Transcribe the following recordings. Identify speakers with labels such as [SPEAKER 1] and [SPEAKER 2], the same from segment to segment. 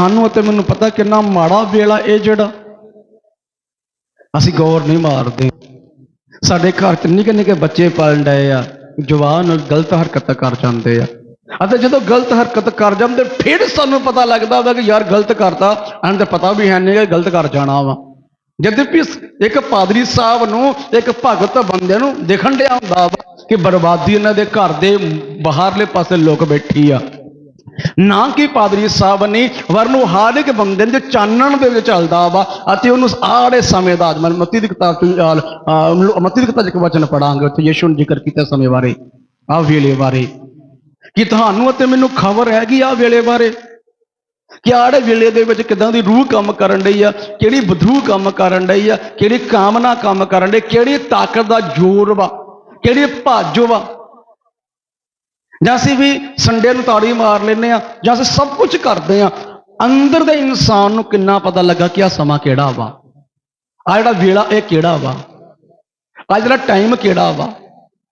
[SPEAKER 1] ਸਾਨੂੰ ਅਤੇ ਮੈਨੂੰ ਪਤਾ ਕਿੰਨਾ ਮਾੜਾ ਵੇਲਾ ਇਹ ਜਿਹੜਾ ਅਸੀਂ ਗੌਰ ਨਹੀਂ ਮਾਰਦੇ। ਸਾਡੇ ਘਰ ਚ ਨਿੱਕੇ ਨਿੱਕੇ ਬੱਚੇ ਪਾਲਣ ਡਏ ਆ, ਜਵਾਨ ਗਲਤ ਹਰਕਤ ਕਰ ਜਾਂਦੇ ਆ। ਅਤੇ ਜਦੋਂ ਗਲਤ ਹਰਕਤ ਕਰ ਜਾਂਦੇ, ਫਿਰ ਸਾਨੂੰ ਪਤਾ ਲੱਗਦਾ ਵਾ ਕਿ ਯਾਰ ਗਲਤ ਕਰਤਾ ਇਹਨਾਂ ਤੇ ਪਤਾ ਵੀ ਹੈ ਨਹੀਂ ਕਿ ਗਲਤ ਕਰ ਜਾਣਾ ਵਾ। ਜਦਕਿ ਇੱਕ ਪਾਦਰੀ ਸਾਹਿਬ ਨੂੰ, ਇੱਕ ਭਗਤ ਬੰਦੇ ਨੂੰ ਦੇਖਣ ਡਿਆ ਹੁੰਦਾ ਵਾ ਕਿ ਬਰਬਾਦੀ ਇਹਨਾਂ ਦੇ ਘਰ ਦੇ ਬਾਹਰਲੇ ਪਾਸੇ ਲੋਕ ਬੈਠੀ ਆ। ਨਾ ਕਿ ਪਾਦਰੀ ਸਾਹਿਬ ਨੇ ਵਰਨੂ ਹਰ ਇੱਕ ਬੰਦੇ ਦੇ ਚਾਨਣ ਦੇ ਵਿੱਚ ਚੱਲਦਾ ਵਾ ਅਤੇ ਉਹਨੂੰ ਆੜੇ ਸਮੇਂ ਦਾ ਮੈਂ ਮੱਤੀ ਦੀ ਕਿਤਾਬ ਤੋਂ ਅਹ, ਦੀ ਕਿਤਾਬ 'ਚ ਵਚਨ ਪੜਾਂਗੇ ਉੱਥੇ ਯਿਸੂ ਨੇ ਜ਼ਿਕਰ ਕੀਤਾ ਸਮੇਂ ਬਾਰੇ ਆ ਵੇਲੇ ਬਾਰੇ। ਕਿ ਤੁਹਾਨੂੰ ਅਤੇ ਮੈਨੂੰ ਖਬਰ ਹੈਗੀ ਆ ਵੇਲੇ ਬਾਰੇ? ਕਿ ਆੜੇ ਵੇਲੇ ਦੇ ਵਿੱਚ ਕਿਦਾਂ ਦੀ ਰੂਹ ਕੰਮ ਕਰਨ ਡਈ ਆ? ਕਿਹੜੀ ਬਧੂ ਕੰਮ ਕਰਨ ਡਈ ਆ? ਕਿਹੜੀ ਕਾਮਨਾ ਕੰਮ ਕਰਨ ਡਈ? ਕਿਹੜੀ ਤਾਕਤ ਦਾ ਜ਼ੋਰ ਵਾ? ਕਿਹੜੀ ਭਾਜੋ ਵਾ? ਜਾਂ ਅਸੀਂ ਵੀ ਸੰਡੇ ਨੂੰ ਤਾੜੀ ਮਾਰ ਲੈਨੇ ਆ ਜਾਂ ਅਸੀਂ ਸਭ ਕੁਝ ਕਰਦੇ ਆ ਅੰਦਰ ਦੇ ਇਨਸਾਨ ਨੂੰ ਕਿੰਨਾ ਪਤਾ ਲੱਗਾ ਕਿ ਆ ਸਮਾਂ ਕਿਹੜਾ ਵਾ? ਆ ਜਿਹੜਾ ਵੇਲਾ ਇਹ ਕਿਹੜਾ ਵਾ? ਆ ਜਿਹੜਾ ਟਾਈਮ ਕਿਹੜਾ ਵਾ?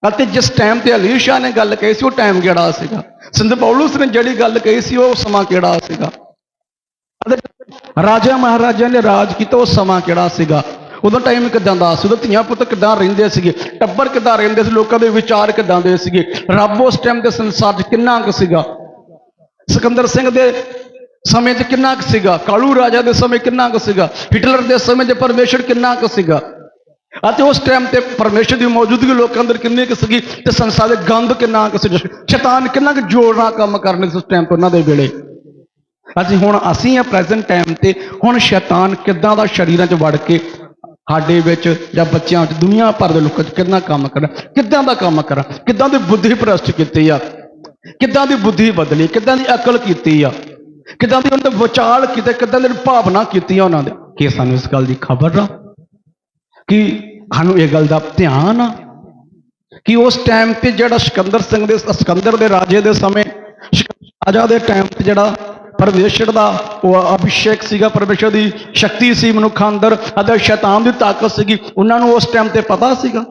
[SPEAKER 1] ਅਤੇ ਜਿਸ ਟਾਈਮ ਤੇ ਅਲੀਸ਼ਾ ਨੇ ਗੱਲ ਕਹੀ ਸੀ, ਉਹ ਟਾਈਮ ਕਿਹੜਾ ਸੀਗਾ? ਸਿੰਧ ਪੌਲੁਸ ਨੇ ਜਿਹੜੀ ਗੱਲ ਕਹੀ ਸੀ, ਉਹ ਸਮਾਂ ਕਿਹੜਾ ਸੀਗਾ? ਅਤੇ ਰਾਜਾ ਮਹਾਰਾਜਾ ਨੇ ਰਾਜ ਕੀਤਾ, ਉਹ ਸਮਾਂ ਕਿਹੜਾ ਸੀਗਾ? ਉਦੋਂ ਟਾਈਮ ਕਿਦਾਂ ਦਾ ਸੀ? ਉਦੋਂ ਧੀਆਂ ਪੁੱਤ ਕਿਦਾਂ ਰਹਿੰਦੇ ਸੀਗੇ? ਟੱਬਰ ਕਿਦਾਂ ਰਹਿੰਦੇ ਸੀ? ਲੋਕਾਂ ਦੇ ਵਿਚਾਰ ਕਿਦਾਂ ਦੇ ਸੀਗੇ? ਰੱਬ ਉਸ ਟਾਈਮ ਦੇ ਸੰਸਾਰ 'ਚ ਕਿੰਨਾ ਕੁ ਸੀਗਾ? ਸਿਕੰਦਰ ਸਿੰਘ ਦੇ ਸਮੇਂ 'ਚ ਕਿੰਨਾ ਕੁ ਸੀਗਾ? ਕਾਲੂ ਰਾਜਾ ਦੇ ਸਮੇਂ ਕਿੰਨਾ ਕੁ ਸੀਗਾ? ਹਿਟਲਰ ਦੇ ਸਮੇਂ 'ਚ ਪਰਮੇਸ਼ਰ ਕਿੰਨਾ ਕੁ ਸੀਗਾ? ਅਤੇ ਉਸ ਟਾਈਮ ਤੇ ਪਰਮੇਸ਼ਰ ਦੀ ਮੌਜੂਦਗੀ ਲੋਕਾਂ ਅੰਦਰ ਕਿੰਨੀ ਕੁ ਸੀਗੀ ਤੇ ਸੰਸਾਰ ਦੇ ਗੰਦ ਕਿੰਨਾ ਕੁ ਸੀ? ਸ਼ੈਤਾਨ ਕਿੰਨਾ ਕੁ ਜੋੜਨਾ ਕੰਮ ਕਰਨੇ ਉਸ ਟਾਈਮ ਤੇ ਉਹਨਾਂ ਦੇ ਵੇਲੇ? ਅਸੀਂ ਹੁਣ, ਅਸੀਂ ਆ ਪ੍ਰੈਜ਼ੈਂਟ ਟਾਈਮ ਤੇ ਹੁਣ ਸ਼ੈਤਾਨ ਕਿੱਦਾਂ ਦਾ ਸ਼ਰੀਰਾਂ 'ਚ ਵੜ ਕੇ ਸਾਡੇ ਵਿੱਚ ਜਾਂ ਬੱਚਿਆਂ 'ਚ ਦੁਨੀਆ ਭਰ ਦੇ ਲੋਕਾਂ 'ਚ ਕਿੰਨਾ ਕੰਮ ਕਰਾਂ, ਕਿੱਦਾਂ ਦਾ ਕੰਮ ਕਰਾਂ, ਕਿੱਦਾਂ ਦੀ ਬੁੱਧੀ ਪ੍ਰਸਤ ਕੀਤੀ ਆ, ਕਿੱਦਾਂ ਦੀ ਬੁੱਧੀ ਬਦਲੀ, ਕਿੱਦਾਂ ਦੀ ਅਕਲ ਕੀਤੀ ਆ, ਕਿੱਦਾਂ ਦੀ ਉਹਨਾਂ ਦੇ ਵਿਚਾਰ ਕੀਤੇ, ਕਿੱਦਾਂ ਦੀ ਭਾਵਨਾ ਕੀਤੀ ਆ ਉਹਨਾਂ ਦੇ। ਕਿ ਸਾਨੂੰ ਇਸ ਗੱਲ ਦੀ ਖਬਰ ਆ? ਕਿ ਸਾਨੂੰ ਇਹ ਗੱਲ ਦਾ ਧਿਆਨ ਆ? ਕਿ ਉਸ ਟਾਈਮ ਤੇ ਜਿਹੜਾ ਸਿਕੰਦਰ ਸਿੰਘ ਦੇ, ਸਿਕੰਦਰ ਦੇ ਰਾਜੇ ਦੇ ਸਮੇਂ ਰਾਜਾ ਦੇ ਟਾਈਮ ਤੇ ਜਿਹੜਾ ਪਰਮੇਸ਼ਰ ਦਾ ਉਹ ਅਭਿਸ਼ੇਕ ਸੀਗਾ ਪਰਮੇਸ਼ਰ ਦੀ ਸ਼ਕਤੀ ਸੀ ਮਨੁੱਖਾਂ ਅੰਦਰ ਅਤੇ ਸ਼ੈਤਾਨ ਦੀ ਤਾਕਤ ਸੀਗੀ। ਉਹਨਾਂ ਨੂੰ ਉਸ ਟਾਈਮ ਤੇ ਪਤਾ ਸੀਗਾ।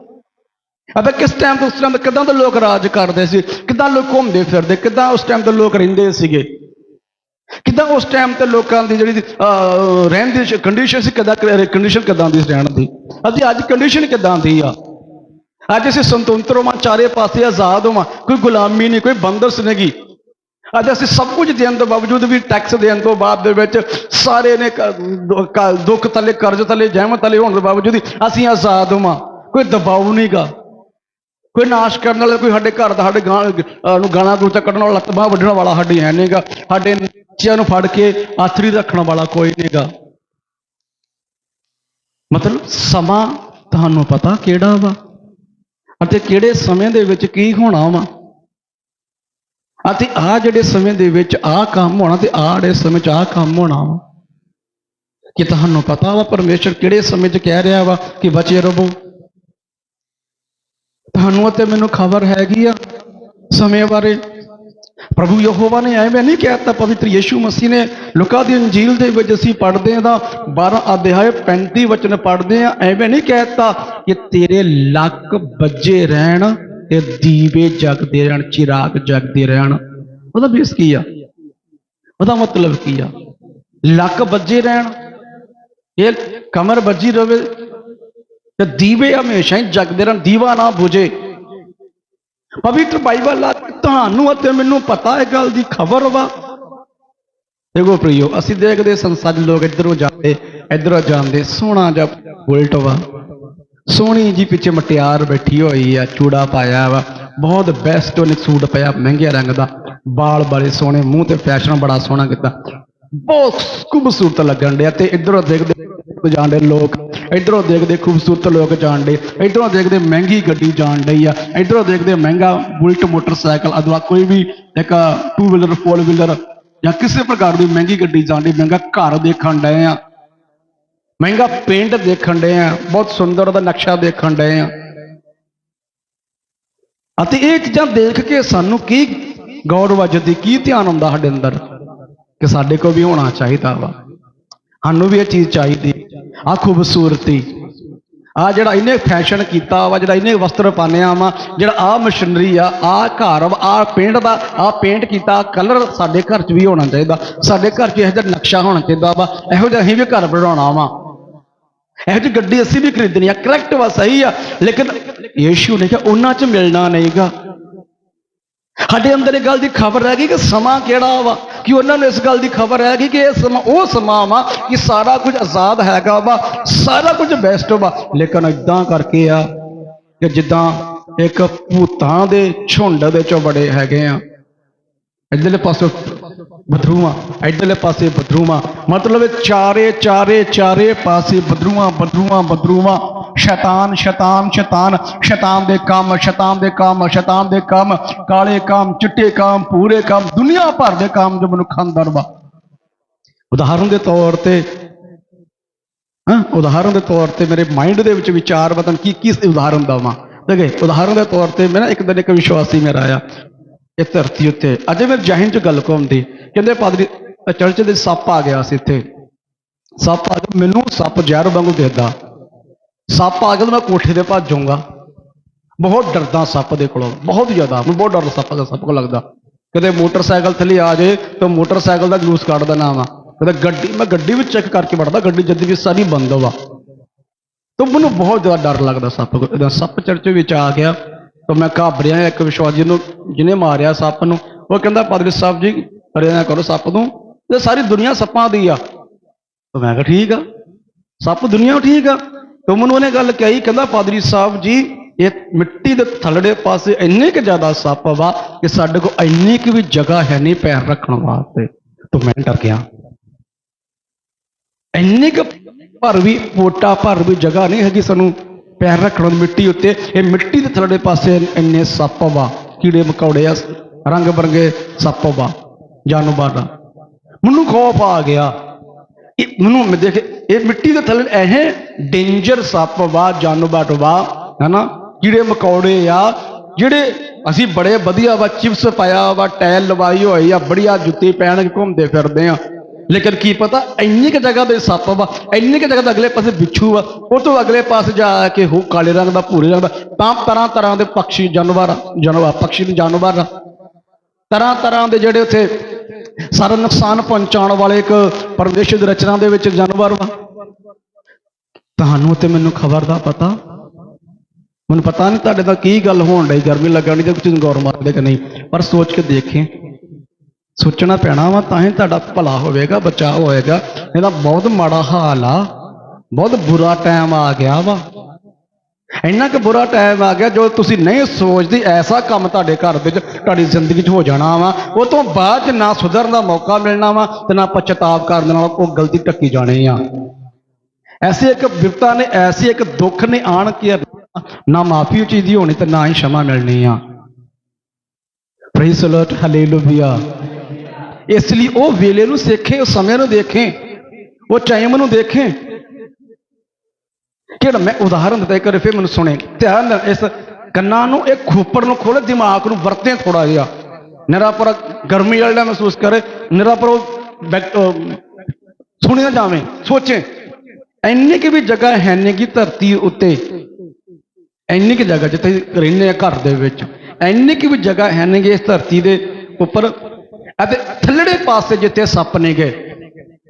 [SPEAKER 1] ਅਤੇ ਕਿਸ ਟਾਈਮ ਤੇ ਉਸ ਟਾਈਮ ਤੇ ਕਿਦਾਂ ਦੇ ਲੋਕ ਰਾਜ ਕਰਦੇ ਸੀ? ਕਿਦਾਂ ਲੋਕ ਘੁੰਮਦੇ ਫਿਰਦੇ? ਕਿਦਾਂ ਉਸ ਟਾਈਮ ਤੇ ਲੋਕ ਰਹਿੰਦੇ ਸੀਗੇ? ਕਿਦਾਂ ਉਸ ਟਾਈਮ ਤੇ ਲੋਕਾਂ ਦੀ ਜਿਹੜੀ ਅਹ, ਰਹਿਣ ਦੀ ਕੰਡੀਸ਼ਨ ਸੀ ਕਿਦਾਂ ਕੰਡੀਸ਼ਨ ਕਿਦਾਂ ਦੀ ਰਹਿਣ ਦੀ? ਅਸੀਂ ਅੱਜ ਕੰਡੀਸ਼ਨ ਕਿਦਾਂ ਦੀ ਆ? ਅੱਜ ਅਸੀਂ ਸੁਤੰਤਰ ਹਾਂ ਚਾਰੇ ਪਾਸੇ ਆਜ਼ਾਦ ਹਾਂ ਕੋਈ ਗੁਲਾਮੀ ਨਹੀਂ ਕੋਈ ਬੰਦਸ਼ ਨਹੀਂਗੀ ਅੱਜ ਅਸੀਂ ਸਭ ਕੁਝ ਦੇਣ ਦੇ ਬਾਵਜੂਦ ਵੀ ਟੈਕਸ ਦੇਣ ਤੋਂ ਬਾਅਦ ਦੇ ਵਿੱਚ ਸਾਰੇ ਨੇ ਦੁੱਖ ਤਲੇ, ਕਰਜ਼ ਤਲੇ ਜਹਿਮਤ ਤਲੇ ਹੋਣ ਦੇ ਬਾਵਜੂਦ ਅਸੀਂ ਆਜ਼ਾਦ ਹਾਂ ਕੋਈ ਦਬਾਅ ਨਹੀਂਗਾ ਕੋਈ ਨਾਸ਼ ਕਰਨ ਵਾਲਾ ਕੋਈ ਸਾਡੇ ਘਰ ਦਾ, ਸਾਡੇ ਗਾਂ ਨੂੰ ਗਾਣਾ ਗੂਚਾ ਕੱਢਣ ਵਾਲਾ, ਲੱਤ ਬਾਂਹ ਵੱਢਣ ਵਾਲਾ ਸਾਡੀ ਹੈ ਨਹੀਂਗਾ ਸਾਡੇ ਬੱਚਿਆਂ ਨੂੰ ਫੜ ਕੇ ਆਥਰੀ ਰੱਖਣ ਵਾਲਾ ਕੋਈ ਨਹੀਂਗਾ ਮਤਲਬ ਸਮਾਂ ਤੁਹਾਨੂੰ ਪਤਾ ਕਿਹੜਾ ਵਾ ਅਤੇ ਕਿਹੜੇ ਸਮੇਂ ਦੇ ਵਿੱਚ ਕੀ ਹੋਣਾ ਵਾ? ਅਤੇ ਆ ਜਿਹੜੇ ਸਮੇਂ ਦੇ ਵਿੱਚ ਆ ਕੰਮ ਹੋਣਾ ਤੇ ਆ ਜਿਹੜੇ ਸਮੇਂ 'ਚ ਆ ਕੰਮ ਹੋਣਾ ਵਾ, ਕਿ ਤੁਹਾਨੂੰ ਪਤਾ ਵਾ ਪਰਮੇਸ਼ਰ ਕਿਹੜੇ ਸਮੇਂ 'ਚ ਕਹਿ ਰਿਹਾ ਵਾ ਕਿ ਬਚੇ ਰਹੋ। ਤੁਹਾਨੂੰ ਅਤੇ ਮੈਨੂੰ ਖਬਰ ਹੈਗੀ ਆ ਸਮੇਂ ਬਾਰੇ। ਪ੍ਰਭੂ ਯਹੋਵਾ ਨੇ ਐਵੇਂ ਨਹੀਂ ਕਹਿਤਾ, ਪਵਿੱਤਰ ਯੀਸ਼ੂ ਮਸੀਹ ਨੇ ਲੁਕਾ ਦੀ ਅੰਜੀਲ ਦੇ ਵਿੱਚ ਅਸੀਂ ਪੜ੍ਹਦੇ ਹਾਂ, ਤਾਂ 12 ਅਧਿਆਏ 35 ਵਚਨ ਪੜ੍ਹਦੇ ਹਾਂ, ਐਵੇਂ ਨਹੀਂ ਕਹਿਤਾ ਕਿ ਤੇਰੇ ਲੱਕ ਵੱਜੇ ਰਹਿਣ। ਤੇ ਦੀਵੇ ਜਗਦੇ ਰਹਿਣ, ਚਿਰਾਗ ਜਗਦੇ ਰਹਿਣ। ਉਹਦਾ ਬੇਸ ਕੀ ਆ? ਉਹਦਾ ਮਤਲਬ ਕੀ ਆ? ਲੱਕ ਵੱਜੇ ਰਹਿਣ, ਇਹ ਕਮਰ ਵੱਜੀ ਰਵੇ ਤੇ ਦੀਵੇ ਹਮੇਸ਼ਾ ਹੀ ਜਗਦੇ ਰਹਿਣ, ਦੀਵਾ ਨਾ ਬੁਝੇ। ਪਵਿੱਤਰ ਬਾਈਬਲ ਆ, ਤੁਹਾਨੂੰ ਅਤੇ ਮੈਨੂੰ ਪਤਾ ਇਹ ਗੱਲ ਦੀ ਖਬਰ ਵਾ। ਦੇਖੋ ਪ੍ਰਿਯੋ, ਅਸੀਂ ਦੇਖਦੇ ਸੰਸਾਰੀ ਲੋਕ ਇੱਧਰੋਂ ਜਾਂਦੇ ਇੱਧਰੋਂ ਜਾਂਦੇ, ਸੋਹਣਾ ਜਿਹਾ ਉਲਟ ਵਾ। ਸੋਹਣੀ ਜੀ ਪਿੱਛੇ ਮਟਿਆਰ ਬੈਠੀ ਹੋਈ ਆ, ਚੂੜਾ ਪਾਇਆ ਵਾ। ਬਹੁਤ ਬੈਸਟ ਉਹਨੇ ਸੂਟ ਪਾਇਆ, ਮਹਿੰਗੇ ਰੰਗ ਦਾ। ਬਾਲ ਬੜੇ ਸੋਹਣੇ, ਮੂੰਹ ਤੇ ਫੈਸ਼ਨ ਬੜਾ ਸੋਹਣਾ ਕੀਤਾ। ਬਹੁਤ ਖੂਬਸੂਰਤ ਲੱਗਣ ਡਿਆ ਤੇ ਇੱਧਰੋਂ ਦੇਖਦੇ ਜਾਂਦੇ ਲੋਕ, ਇੱਧਰੋਂ ਦੇਖਦੇ ਖੂਬਸੂਰਤ ਲੋਕ ਜਾਣਦੇ ਇੱਧਰੋਂ ਦੇਖਦੇ ਮਹਿੰਗੀ ਗੱਡੀ ਜਾਣ ਡਈ ਆ, ਇੱਧਰੋਂ ਦੇਖਦੇ ਮਹਿੰਗਾ ਬੁਲਟ ਮੋਟਰਸਾਈਕਲ, ਅਦਵਾ ਕੋਈ ਵੀ ਇੱਕ ਟੂ ਵੀਲਰ ਫੋਰ ਵੀਲਰ ਜਾਂ ਕਿਸੇ ਪ੍ਰਕਾਰ ਦੀ ਮਹਿੰਗੀ ਗੱਡੀ ਜਾਣ ਡਈ, ਮਹਿੰਗਾ ਘਰ ਦੇਖਣ ਡਏ ਆ। ਮਹਿੰਗਾ ਪੇਂਟ ਦੇਖਣ ਡਏ ਆ, ਬਹੁਤ ਸੁੰਦਰ ਦਾ ਨਕਸ਼ਾ ਦੇਖਣ ਡਏ ਆ। ਅਤੇ ਇਹ ਚੀਜ਼ਾਂ ਦੇਖ ਕੇ ਸਾਨੂੰ ਕੀ ਗੌਰ ਵੱਜਦੀ ਕੀ ਧਿਆਨ ਆਉਂਦਾ ਸਾਡੇ ਅੰਦਰ ਕਿ ਸਾਡੇ ਕੋਲ ਵੀ ਹੋਣਾ ਚਾਹੀਦਾ ਵਾ। ਸਾਨੂੰ ਵੀ ਇਹ ਚੀਜ਼ ਚਾਹੀਦੀ। ਆ ਖੂਬਸੂਰਤੀ। ਆ ਜਿਹੜਾ ਇਹਨੇ ਫੈਸ਼ਨ ਕੀਤਾ ਵਾ, ਜਿਹੜਾ ਇਹਨੇ ਵਸਤਰ ਪਾਣਿਆ ਵਾ, ਜਿਹੜਾ ਆ ਮਸ਼ੀਨਰੀ ਆ ਆ ਘਰ ਆ ਪੇਂਟ ਦਾ ਆ ਪੇਂਟ ਕੀਤਾ ਕਲਰ ਸਾਡੇ ਘਰ 'ਚ ਵੀ ਹੋਣਾ ਚਾਹੀਦਾ। ਸਾਡੇ ਘਰ 'ਚ ਇਹੋ ਜਿਹਾ ਨਕਸ਼ਾ ਹੋਣਾ ਚਾਹੀਦਾ ਵਾ, ਇਹੋ ਜਿਹਾ ਅਸੀਂ ਵੀ ਘਰ ਬਣਾਉਣਾ ਵਾ। ਇਹੋ ਜਿਹੀ ਗੱਡੀ ਅਸੀਂ ਵੀ ਖਰੀਦਣੀ ਆ ਕਰੈਕਟ ਵਾ, ਸਹੀ ਆ, ਲੇਕਿਨ ਯੀਸ਼ੂ ਨੇ ਕਿਹਾ, ਉਹਨਾਂ 'ਚ ਮਿਲਣਾ ਨਹੀਂਗਾ। ਸਾਡੇ ਅੰਦਰ ਇਹ ਗੱਲ ਦੀ ਖਬਰ ਰਹਿ ਗਈ ਕਿ ਸਮਾਂ ਕਿਹੜਾ ਵਾ? ਕਿ ਉਹਨਾਂ ਨੂੰ ਇਸ ਗੱਲ ਦੀ ਖਬਰ ਰਹਿ ਗਈ ਕਿ ਇਹ ਸਮਾਂ, ਉਹ ਸਮਾਂ ਵਾ ਕਿ ਸਾਰਾ ਕੁਝ ਆਜ਼ਾਦ ਹੈਗਾ ਵਾ, ਸਾਰਾ ਕੁਝ ਬੈਸਟ ਵਾ। ਲੇਕਿਨ ਇਦਾਂ ਕਰਕੇ ਆ ਕਿ ਜਿੱਦਾਂ ਇੱਕ ਭੂਤਾਂ ਦੇ ਝੁੰਡ ਦੇ ਚੋਂ ਬੜੇ ਹੈਗੇ ਆ। ਇੱਧਰਲੇ ਪਾਸੇ ਬਦਰੂਆਂ, ਇੱਧਰਲੇ ਪਾਸੇ ਬਦਰੂਆਂ, ਮਤਲਬ ਚਾਰੇ ਚਾਰੇ ਚਾਰੇ ਪਾਸੇ ਬਦਰੂਆਂ ਬਦਰੂਆਂ ਬਦਰੂਆਂ, ਸ਼ੈਤਾਨ ਸ਼ੈਤਾਨ ਸ਼ੈਤਾਨ ਸ਼ੈਤਾਨ ਦੇ ਕੰਮ, ਸ਼ੈਤਾਨ ਦੇ ਕੰਮ, ਸ਼ੈਤਾਨ ਦੇ ਕੰਮ, ਕਾਲੇ ਕੰਮ, ਚਿੱਟੇ ਕੰਮ ਪੂਰੇ ਕੰਮ, ਦੁਨੀਆ ਭਰ ਦੇ ਕੰਮ ਜੋ ਮਨੁੱਖਾਂ ਅੰਦਰ ਵਾ ਉਦਾਹਰਨ ਦੇ ਤੌਰ ਤੇ, ਹਾਂ, ਉਦਾਹਰਨ ਦੇ ਤੌਰ ਤੇ ਮੇਰੇ ਮਾਈਂਡ ਦੇ ਵਿੱਚ ਵਿਚਾਰ ਵਤਨ ਕੀ ਕੀ ਉਦਾਹਰਨ ਦਵਾਂ? ਦੇਖੇ, ਉਦਾਹਰਨ ਦੇ ਤੌਰ ਤੇ ਮੈਂ ਨਾ ਇੱਕ ਦਿਨ ਇੱਕ ਵਿਸ਼ਵਾਸੀ ਮੇਰਾ ਆਇਆ। ਇਹ ਧਰਤੀ ਉੱਤੇ। ਅਜੇ ਮੇਰੇ ਜਹਿਨ ਚ ਗੱਲ ਘੁੰਮਦੀ ਕਹਿੰਦੇ ਪਾਦਰੀ ਅ ਚਰਚ ਦੇ ਸੱਪ ਆ ਗਿਆ ਸੀ ਇੱਥੇ। ਸੱਪ ਆ ਗਿਆ। ਮੈਨੂੰ ਸੱਪ ਜ਼ਹਿਰ ਵਾਂਗੂ ਦੇਦਾ ਸੱਪ ਆ ਗਿਆ ਮੈਂ ਕੋਠੇ ਤੇ ਭੱਜ ਜਾਊਂਗਾ ਬਹੁਤ ਡਰਦਾ ਸੱਪ ਦੇ ਕੋਲੋਂ। ਬਹੁਤ ਜ਼ਿਆਦਾ। ਮੈਨੂੰ ਬਹੁਤ ਡਰ ਸੱਪ ਦਾ ਸੱਪ ਕੋ ਲੱਗਦਾ। ਕਦੇ ਮੋਟਰਸਾਈਕਲ ਥੱਲੇ ਆ ਜੇ ਤਾਂ ਮੋਟਰਸਾਈਕਲ ਦਾ ਜਲੂਸ ਕੱਢਦਾ ਦੇਣਾ ਵਾ ਕਦੇ ਗੱਡੀ, ਮੈਂ ਗੱਡੀ ਵਿੱਚ ਚੈੱਕ ਕਰਕੇ ਵੜਦਾ। ਗੱਡੀ ਜਦ ਵੀ ਸਾਰੀ ਬੰਦ ਵਾ ਤਾਂ ਮੈਨੂੰ ਬਹੁਤ ਜ਼ਿਆਦਾ ਡਰ ਲੱਗਦਾ ਸੱਪ ਕੋਲ। ਇਹਦਾ ਸੱਪ ਚਰਚ ਵਿੱਚ ਆ ਗਿਆ ਤਾਂ ਮੈਂ ਘਾਬਰਿਆ। ਇੱਕ ਵਿਸ਼ਵਾਸੀ ਨੂੰ ਜਿਹਨੇ ਮਾਰਿਆ ਸੱਪ ਨੂੰ, ਉਹ ਕਹਿੰਦਾ ਪਾਦਰੀ ਸਾਹਿਬ ਜੀ, ਪਰੇ ਕਰੋ ਸੱਪ ਨੂੰ। ਇਹ ਸਾਰੀ ਦੁਨੀਆ ਸੱਪਾਂ ਦੀ ਆ। ਤਾਂ ਮੈਂ ਕਿਹਾ, ਠੀਕ ਆ। ਸੱਪ ਦੁਨੀਆ ਠੀਕ ਆ। ਤਾਂ ਮੈਨੂੰ ਉਹਨੇ ਗੱਲ ਕਹੀ, ਕਹਿੰਦਾ ਪਾਦਰੀ ਸਾਹਿਬ ਜੀ, ਇਹ ਮਿੱਟੀ ਦੇ ਥੱਲੜੇ ਪਾਸੇ ਇੰਨੇ ਕਿ ਜ਼ਿਆਦਾ ਸੱਪ ਵਾ ਕਿ ਸਾਡੇ ਕੋਲ ਇੰਨੀ ਕਿ ਵੀ ਜਗ੍ਹਾ ਹੈ ਨਹੀਂ ਪੈਰ ਰੱਖਣ ਵਾਸਤੇ। ਤਾਂ ਮੈਂ ਡਰ ਗਿਆ। ਇੰਨੀ ਕੁ ਭਰ ਵੀ ਪੋਟਾ ਭਰ ਵੀ ਜਗ੍ਹਾ ਨਹੀਂ ਹੈਗੀ ਸਾਨੂੰ ਪੈਰ ਰੱਖਣ ਦੀ ਮਿੱਟੀ ਉੱਤੇ। ਇਹ ਮਿੱਟੀ ਦੇ ਥੱਲੜੇ ਪਾਸੇ ਇੰਨੇ ਸੱਪ ਵਾ। ਕੀੜੇ ਮਕੌੜੇ ਆ, ਰੰਗ ਬਰੰਗੇ ਸੱਪ ਵਾ, ਜਾਨਵਰ ਆ। ਮੈਨੂੰ ਖੌਫ ਆ ਗਿਆ। ਇਹ ਮੈਨੂੰ ਮੈਂ ਦੇਖ, ਇਹ ਮਿੱਟੀ ਦੇ ਥੱਲੇ ਇਹ ਡੇਂਜਰ ਸੱਪ ਵਾ, ਜਾਨਵਰ ਵਾ, ਹਨਾ? ਕੀੜੇ ਮਕੌੜੇ ਆ, ਜਿਹੜੇ ਅਸੀਂ ਬੜੇ ਵਧੀਆ ਵਾ, ਚਿਪਸ ਪਾਇਆ ਵਾ, ਟਾਇਲ ਲਵਾਈ ਹੋਈ ਆ, ਬੜੀਆ ਜੁੱਤੀ ਪਹਿਨ ਕੇ ਘੁੰਮਦੇ ਫਿਰਦੇ ਆ। ਲੇਕਿਨ ਕੀ ਪਤਾ, ਇੰਨੀ ਕਿ ਜਗ੍ਹਾ ਦੇ ਸੱਪ ਵਾ, ਇੰਨੀ ਕਿ ਜਗ੍ਹਾ ਦੇ ਅਗਲੇ ਪਾਸੇ ਬਿੱਛੂ ਵਾ, ਉਹ ਤੋਂ ਅਗਲੇ ਪਾਸੇ ਜਾ ਕੇ ਹੋ ਕਾਲੇ ਰੰਗ ਦਾ, ਭੂਰੇ ਰੰਗ ਦਾ, ਤਾਂ ਤਰ੍ਹਾਂ ਤਰ੍ਹਾਂ ਦੇ ਪੰਛੀ ਜਾਨਵਰ ਜਾਨਵਰ ਪੰਛੀ ਦੇ ਜਾਨਵਰ ਤਰ੍ਹਾਂ ਤਰ੍ਹਾਂ ਦੇ ਜਿਹੜੇ ਉੱਥੇ ਸਾਰਾ ਨੁਕਸਾਨ ਪਹੁੰਚਾਉਣ ਵਾਲੇ ਇੱਕ ਪਰਦੇਸ਼ ਦੀ ਰਚਨਾ ਦੇ ਵਿੱਚ ਜਾਨਵਰ ਵਾ। ਤੁਹਾਨੂੰ ਤੇ ਮੈਨੂੰ ਖਬਰ ਦਾ ਪਤਾ? ਮੈਨੂੰ ਪਤਾ ਨਹੀਂ ਤੁਹਾਡੇ ਨਾਲ ਕੀ ਗੱਲ ਹੋਣ ਡਈ, ਗਰਮੀ ਲੱਗਣੀ ਤੇ ਕੁਝ ਗੌਰ ਮਾਰਦੇ ਕਿ ਨਹੀਂ, ਪਰ ਸੋਚ ਕੇ ਦੇਖੇ। ਸੋਚਣਾ ਪੈਣਾ ਵਾ, ਤਾਂ ਹੀ ਤੁਹਾਡਾ ਭਲਾ ਹੋਵੇਗਾ, ਬਚਾਅ ਹੋਏਗਾ। ਇਹਦਾ ਬਹੁਤ ਮਾੜਾ ਹਾਲ ਆ। ਬਹੁਤ ਬੁਰਾ ਟਾਈਮ ਆ ਗਿਆ ਵਾ। ਇੰਨਾ ਕਿ ਬੁਰਾ ਟਾਈਮ ਆ ਗਿਆ, ਜੋ ਤੁਸੀਂ ਨਹੀਂ ਸੋਚਦੇ, ਐਸਾ ਕੰਮ ਤੁਹਾਡੇ ਘਰ ਵਿੱਚ, ਤੁਹਾਡੀ ਜ਼ਿੰਦਗੀ 'ਚ ਹੋ ਜਾਣਾ ਵਾ। ਉਹ ਤੋਂ ਬਾਅਦ ਨਾ ਸੁਧਰਨ ਦਾ ਮੌਕਾ ਮਿਲਣਾ ਵਾ ਤੇ ਨਾ ਪਛਤਾਵ ਕਰਨ ਨਾਲ ਉਹ ਗਲਤੀ ਟੱਕੀ ਜਾਣੀ ਆ। ਐਸੀ ਇੱਕ ਵਿਪਤਾ ਨੇ, ਐਸੀ ਇੱਕ ਦੁੱਖ ਨੇ, ਆਣ ਕੇ ਨਾ ਮਾਫੀ ਉਹ ਚੀਜ਼ ਦੀ ਹੋਣੀ ਤੇ ਨਾ ਹੀ ਸ਼ਮਾ ਮਿਲਣੀ ਆ। ਪ੍ਰੇਸ ਲੋਟ ਹalleluya ਇਸ ਲਈ ਉਹ ਵੇਲੇ ਨੂੰ ਸਿੱਖੇ, ਉਹ ਸਮੇਂ ਨੂੰ ਦੇਖੇ, ਉਹ ਟਾਈਮ ਨੂੰ ਦੇਖੇ। ਕਿਹੜਾ ਮੈਂ ਉਦਾਹਰਨ ਦਿੱਤਾ, ਇੱਕ ਫਿਰ ਮੈਨੂੰ ਸੁਣੇ। ਧਿਆਨ ਇਸ ਕੰਨਾਂ ਨੂੰ, ਇਹ ਖੋਪੜ ਨੂੰ ਖੋਲੇ ਦਿਮਾਗ ਨੂੰ ਵਰਤੇ ਥੋੜਾ ਜਿਹਾ। ਨਿਰਾਪਰ ਗਰਮੀ ਵਾਲਾ ਮਹਿਸੂਸ ਕਰੇ ਨਿਰਾ ਪਰ ਉਹ ਬੈਕ- ਅਹ ਸੁਣਿਆ ਜਾਵੇ, ਸੋਚੇ। ਇੰਨੀ ਕਿ ਵੀ ਜਗ੍ਹਾ ਹੈ ਨਹੀਂ ਕਿ ਧਰਤੀ ਉੱਤੇ। ਇੰਨੀ ਕਿ ਜਗ੍ਹਾ ਜਿੱਥੇ ਰਹਿੰਦੇ ਆ ਘਰ ਦੇ ਵਿੱਚ। ਇੰਨੀ ਕਿ ਵੀ ਜਗ੍ਹਾ ਹੈ ਨਹੀਂ ਇਸ ਧਰਤੀ ਦੇ ਉੱਪਰ। ਅਤੇ ਥੱਲੜੇ ਪਾਸੇ ਜਿੱਥੇ ਸੱਪ ਨੇ ਗਏ।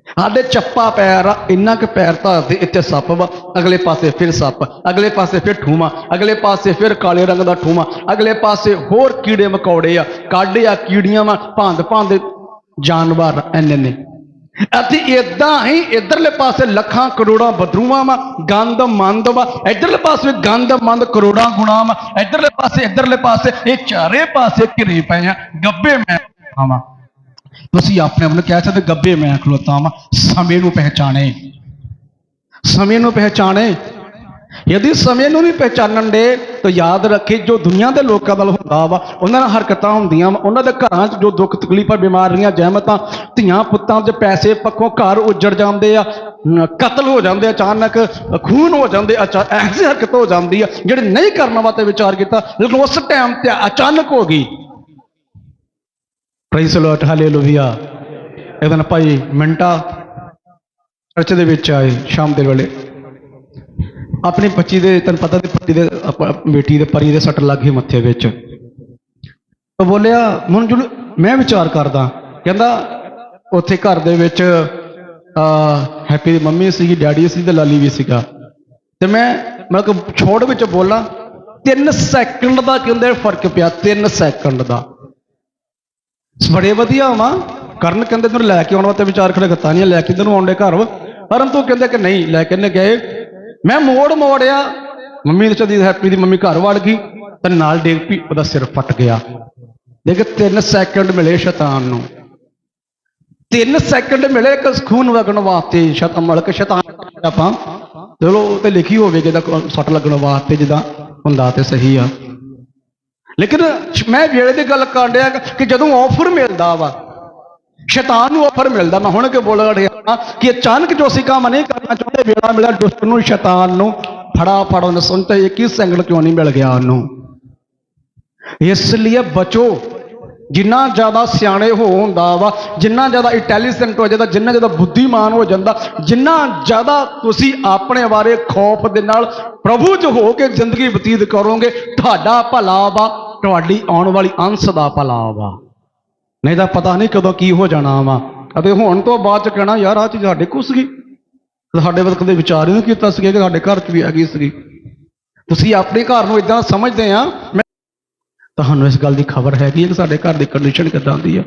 [SPEAKER 1] ਸਾਡੇ ਚੱਪਾ ਪੈਰ ਆ, ਇੰਨਾ ਕੁ ਪੈਰ ਧਰਦੇ ਇੱਥੇ ਸੱਪ ਵਾ। ਅਗਲੇ ਪਾਸੇ ਫਿਰ ਸੱਪ, ਅਗਲੇ ਪਾਸੇ ਫਿਰ ਠੂਮਾ ਅਗਲੇ ਪਾਸੇ ਫਿਰ ਕਾਲੇ ਰੰਗ ਦਾ ਠੂਮਾ ਅਗਲੇ ਪਾਸੇ ਹੋਰ ਕੀੜੇ ਮਕੌੜੇ ਆ ਕਾਡੇ ਆ ਕੀੜੀਆਂ ਵਾ, ਭਾਂਦ ਭਾਂਦ ਜਾਨਵਰ ਐਨੇ ਨੇ। ਅਤੇ ਇਦਾਂ ਹੀ ਇਧਰਲੇ ਪਾਸੇ ਲੱਖਾਂ ਕਰੋੜਾਂ ਬਦਰੂਆਂ ਵਾ, ਗੰਦ ਮੰਦ ਵਾ, ਇਧਰਲੇ ਪਾਸੇ ਗੰਦ ਮੰਦ ਕਰੋੜਾਂ ਗੁਣਾ ਵਾ, ਇਧਰਲੇ ਪਾਸੇ ਇਧਰਲੇ ਪਾਸੇ, ਇਹ ਚਾਰੇ ਪਾਸੇ ਘਿਰੇ ਪਏ ਆ, ਗੱਬੇ ਮੈਂ ਆਵਾਂ ਤੁਸੀਂ ਆਪਣੇ ਆਪ ਨੂੰ ਕਹਿ ਸਕਦੇ ਗੱਬੇ ਮੈਂ ਖਲੋਤਾ ਵਾਂ, ਸਮੇਂ ਨੂੰ ਪਹਿਚਾਣੇ। ਸਮੇਂ ਨੂੰ ਪਹਿਚਾਣੇ। ਯਦੀ ਸਮੇਂ ਨੂੰ ਨਹੀਂ ਪਹਿਚਾਨਣ ਦੇ, ਤਾਂ ਯਾਦ ਰੱਖੇ ਜੋ ਦੁਨੀਆ ਦੇ ਲੋਕਾਂ ਨਾਲ ਹੁੰਦਾ ਵਾ, ਉਹਨਾਂ ਨਾਲ ਹਰਕਤਾਂ ਹੁੰਦੀਆਂ ਵਾ, ਉਹਨਾਂ ਦੇ ਘਰਾਂ 'ਚ ਜੋ ਦੁੱਖ ਤਕਲੀਫਾਂ, ਬਿਮਾਰੀਆਂ, ਜ਼ਹਿਮਤਾਂ, ਧੀਆਂ ਪੁੱਤਾਂ ਦੇ ਪੈਸੇ ਪੱਖੋਂ ਘਰ ਉੱਜੜ ਜਾਂਦੇ ਆ ਕਤਲ ਹੋ ਜਾਂਦੇ ਅਚਾਨਕ ਖੂਨ ਹੋ ਜਾਂਦੇ ਅਚਾ ਐਸੀ ਹਰਕਤ ਹੋ ਜਾਂਦੀ ਆ, ਜਿਹੜੇ ਨਹੀਂ ਕਰਨ ਵਾਸਤੇ ਵਿਚਾਰ ਕੀਤਾ, ਲੇਕਿਨ ਉਸ ਟਾਈਮ ਤੇ ਅਚਾਨਕ ਹੋ ਗਈ। ਪ੍ਰਾਈਸ ਲੋਟ ਹਾਲੇਲੂਇਆ ਇੱਕ ਦਿਨ ਚਰਚ ਦੇ ਵਿੱਚ ਆਏ, ਸ਼ਾਮ ਦੇ ਵੇਲੇ। ਆਪਣੀ ਬੱਚੀ ਦੇ, ਤੈਨੂੰ ਪਤਾ ਤੇ ਪਤੀ ਦੇ ਬੇਟੀ ਦੇ ਪਰੀ ਦੇ ਸੱਟ ਲੱਗ ਗਈ ਮੱਥੇ ਵਿੱਚ। ਉਹ ਬੋਲਿਆ ਹੁਣ ਜਦੋਂ ਮੈਂ ਵਿਚਾਰ ਕਰਦਾ। ਕਹਿੰਦਾ, ਉੱਥੇ ਘਰ ਦੇ ਵਿੱਚ ਆ ਹੈਪੀ ਦੀ ਮੰਮੀ ਸੀਗੀ, ਡੈਡੀ ਸੀ ਤੇ ਲਾਲੀ ਵੀ ਸੀਗਾ। ਤੇ ਮੈਂ ਮੈਂ ਕਿ ਛੋੜ ਵਿੱਚ ਬੋਲਾਂ 3 ਸੈਕਿੰਡ ਦਾ ਕਹਿੰਦੇ ਫ਼ਰਕ ਪਿਆ 3 ਸੈਕਿੰਡ ਦਾ। ਬੜੇ ਵਧੀਆ ਵਾ। ਕਰਨ ਕਹਿੰਦੇ ਤੈਨੂੰ ਲੈ ਕੇ ਆਉਣਾ ਵਾਸਤੇ ਵਿਚਾਰ ਖੜੇ ਗੱਤਾਂ ਨਹੀਂ, ਲੈ ਕੇ ਤੈਨੂੰ ਆਉਂਦੇ ਘਰ ਵਾ। ਪਰੰਤੂ ਕਹਿੰਦੇ ਕਿ ਨਹੀਂ, ਲੈ ਕੇ ਨੇ ਗਏ। ਮੈਂ ਮੋੜ ਮੋੜਿਆ। ਮੰਮੀ ਦੇ ਚਦੀ ਹੈਪੀ ਦੀ ਮੰਮੀ ਘਰ ਵੜ ਗਈ। ਤੇ ਨਾਲ ਡੇਗ ਪੀ ਉਹਦਾ ਸਿਰ ਫਟ ਗਿਆ। ਦੇਖ 3 ਸੈਕਿੰਡ ਮਿਲੇ ਸ਼ੈਤਾਨ ਨੂੰ। 3 ਸੈਕਿੰਡ ਮਿਲੇ ਇੱਕ ਖੂਨ ਵਗਣ ਵਾਸਤੇ। ਸ਼ੈਤਾਨ ਮਲਕ, ਸ਼ੈਤਾਨ ਆਪਾਂ। ਚਲੋ, ਉਹ ਤੇ ਲਿਖੀ ਹੋਵੇ ਦਾ ਸੱਟ ਲੱਗਣ ਵਾਸਤੇ ਜਿੱਦਾਂ ਹੁੰਦਾ ਤੇ ਸਹੀ ਆ। ਲੇਕਿਨ ਮੈਂ ਵੇਲੇ ਦੀ ਗੱਲ ਕਰ ਰਿਹਾ ਕਿ ਜਦੋਂ ਆਫਰ ਮਿਲਦਾ ਵਾ, ਸ਼ੈਤਾਨ ਨੂੰ ਆਫਰ ਮਿਲਦਾ, ਮੈਂ ਹੁਣ ਕਿ ਬੋਲ ਰਿਹਾ ਕਿ ਅਚਾਨਕ ਜੋ ਅਸੀਂ ਕੰਮ ਨਹੀਂ ਕਰਨਾ ਚਾਹੁੰਦੇ, ਵੇਲਾ ਮਿਲਿਆ ਦੁਸ਼ਟ ਨੂੰ, ਸ਼ੈਤਾਨ ਨੂੰ, ਫੜਾ ਫੜੋ ਸੁਣ ਸੁਣਤੇ ਇਹ ਕਿਸ ਸੰਗਲ ਕਿਉਂ ਨਹੀਂ ਮਿਲ ਗਿਆ ਉਹਨੂੰ? ਇਸ ਲਈ ਬਚੋ। ਜਿੰਨਾ ਜ਼ਿਆਦਾ ਸਿਆਣੇ ਹੋ ਹੁੰਦਾ ਵਾ, ਜਿੰਨਾ ਜ਼ਿਆਦਾ ਇੰਟੈਲੀਜੈਂਟ ਹੋ ਜਾਂਦਾ, ਜਿੰਨਾ ਜ਼ਿਆਦਾ ਬੁੱਧੀਮਾਨ ਹੋ ਜਾਂਦਾ, ਜਿੰਨਾ ਜ਼ਿਆਦਾ ਤੁਸੀਂ ਆਪਣੇ ਬਾਰੇ ਖੌਫ ਦੇ ਨਾਲ ਪ੍ਰਭੂ 'ਚ ਹੋ ਕੇ ਜ਼ਿੰਦਗੀ ਬਤੀਤ ਕਰੋਗੇ, ਤੁਹਾਡਾ ਭਲਾ ਵਾ ਤੁਹਾਡੀ ਆਉਣ ਵਾਲੀ ਅੰਸ਼ ਦਾ ਭਲਾ ਵਾ ਨਹੀਂ ਤਾਂ ਪਤਾ ਨਹੀਂ ਕਦੋਂ ਕੀ ਹੋ ਜਾਣਾ ਵਾ। ਅਤੇ ਹੁਣ ਤੋਂ ਬਾਅਦ ਚ ਕਹਿਣਾ, ਯਾਰ ਆ ਚੀਜ਼ ਸਾਡੇ ਕੁਸ ਸੀਗੀ। ਸਾਡੇ ਵੱਲ ਕਦੇ ਵਿਚਾਰ ਹੀ ਨਹੀਂ ਕੀਤਾ ਸੀ ਕਿ ਸਾਡੇ ਘਰ 'ਚ ਵੀ ਹੈਗੀ ਸੀਗੀ। ਤੁਸੀਂ ਆਪਣੇ ਘਰ ਨੂੰ ਇਦਾਂ ਸਮਝਦੇ ਆ। ਮੈਂ ਤੁਹਾਨੂੰ ਇਸ ਗੱਲ ਦੀ ਖਬਰ ਹੈਗੀ ਹੈ ਕਿ ਸਾਡੇ ਘਰ ਦੀ ਕੰਡੀਸ਼ਨ ਕਿਦਾਂ ਦੀ ਆ।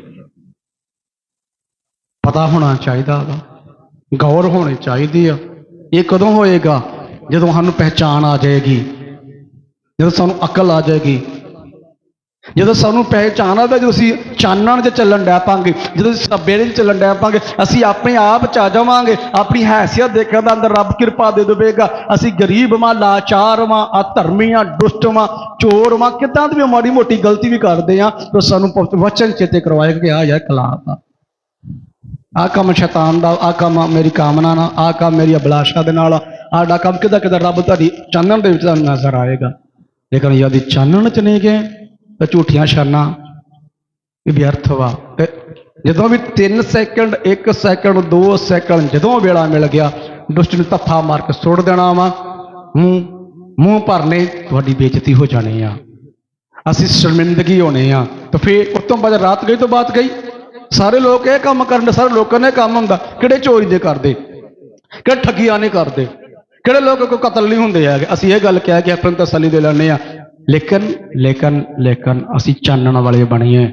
[SPEAKER 1] ਪਤਾ ਹੋਣਾ ਚਾਹੀਦਾ ਵਾ। ਗੌਰ ਹੋਣੀ ਚਾਹੀਦੀ ਆ। ਇਹ ਕਦੋਂ ਹੋਏਗਾ? ਜਦੋਂ ਸਾਨੂੰ ਪਹਿਚਾਣ ਆ ਜਾਏਗੀ। ਜਦੋਂ ਸਾਨੂੰ ਅਕਲ ਆ ਜਾਏਗੀ। ਜਦੋਂ ਸਾਨੂੰ ਪਹਿਚਾਣ ਆਵੇ ਜਦੋਂ ਅਸੀਂ ਚਾਨਣ 'ਚ ਚੱਲਣ ਡੈ ਪਾਂਗੇ, ਜਦੋਂ ਅਸੀਂ ਸਵੇਰੇ 'ਚ ਚੱਲਣ ਡੈ ਪਾਂਗੇ, ਅਸੀਂ ਆਪਣੇ ਆਪ 'ਚ ਆ ਜਾਵਾਂਗੇ, ਆਪਣੀ ਹੈਸੀਅਤ ਦੇਖਣ ਦਾ ਅੰਦਰ ਰੱਬ ਕਿਰਪਾ ਦੇ ਦੇਵੇਗਾ। ਅਸੀਂ ਗਰੀਬ ਮਾਂ ਲਾਚਾਰ ਮਾਂ ਅਧਰਮੀ ਦੁਸ਼ਟ ਮਾਂ ਚੋਰ ਮਾਂ ਕਿਦਾਂ ਦੀ ਵੀ ਮਾੜੀ ਮੋਟੀ ਗਲਤੀ ਵੀ ਕਰਦੇ ਆ, ਤਾਂ ਸਾਨੂੰ ਵਚਨ ਚੇਤੇ ਕਰਵਾਏਗਾ ਕਿ ਆ ਯਾਰ ਖਲਾਫ ਆ। ਆ ਕੰਮ ਸ਼ੈਤਾਨ ਦਾ ਆ ਕੰਮ ਮੇਰੀ ਕਾਮਨਾ ਨਾਲ ਆ ਕੰਮ ਮੇਰੀ ਅਭਿਲਾਸ਼ਾ ਦੇ ਨਾਲ ਆਡਾ ਕੰਮ ਕਿਦਾ ਕਿਦਾ ਰੱਬ ਤੁਹਾਡੀ ਚਾਨਣ ਦੇ ਵਿੱਚ ਤੁਹਾਨੂੰ ਨਜ਼ਰ ਆਏਗਾ। ਲੇਕਿਨ ਯਾਦੀ ਚਾਨਣ ਚ ਨਹੀਂ ਗਏ ਝੂਠੀਆਂ ਸ਼ਾਨਾਂ, ਇਹ ਵਿਅਰਥ ਵਾ। ਤੇ ਜਦੋਂ ਵੀ 3 ਸੈਕਿੰਡ 1 ਸੈਕਿੰਡ 2 ਸੈਕਿੰਡ ਜਦੋਂ ਵੇਲਾ ਮਿਲ ਗਿਆ, ਦੁਸ਼ਟ ਨੂੰ ਤੱਫਾ ਮਾਰ ਕੇ ਸੁੱਟ ਦੇਣਾ ਵਾ। ਮੂੰਹ ਮੂੰਹ ਭਰਨੇ, ਤੁਹਾਡੀ ਬੇਇੱਜ਼ਤੀ ਹੋ ਜਾਣੀ ਆ। ਅਸੀਂ ਸ਼ਰਮਿੰਦਗੀ ਹੋਣੇ ਆ। ਤੇ ਫੇਰ ਉਸ ਤੋਂ ਬਾਅਦ ਰਾਤ ਗਈ ਤੋਂ ਬਾਤ ਗਈ। ਸਾਰੇ ਲੋਕ ਇਹ ਕੰਮ ਕਰਨ ਸਾਰੇ ਲੋਕਾਂ ਨੇ ਕੰਮ ਹੁੰਦਾ। ਕਿਹੜੇ ਚੋਰੀ ਦੇ ਕਰਦੇ? ਕਿਹੜੇ ਠੱਗੀਆਂ ਨਹੀਂ ਕਰਦੇ? ਕਿਹੜੇ ਲੋਕ ਕੋਈ ਕਤਲ ਨਹੀਂ ਹੁੰਦੇ ਹੈਗੇ? ਅਸੀਂ ਇਹ ਗੱਲ ਕਹਿ ਕੇ ਆਪਣੀ ਤਸੱਲੀ ਦੇ ਲੈਣੇ ਆ। ਲੇਕਿਨ ਲੇਕਿਨ ਲੇਕਿਨ ਅਸੀਂ ਚਾਨਣ ਵਾਲੇ ਬਣੀਏ,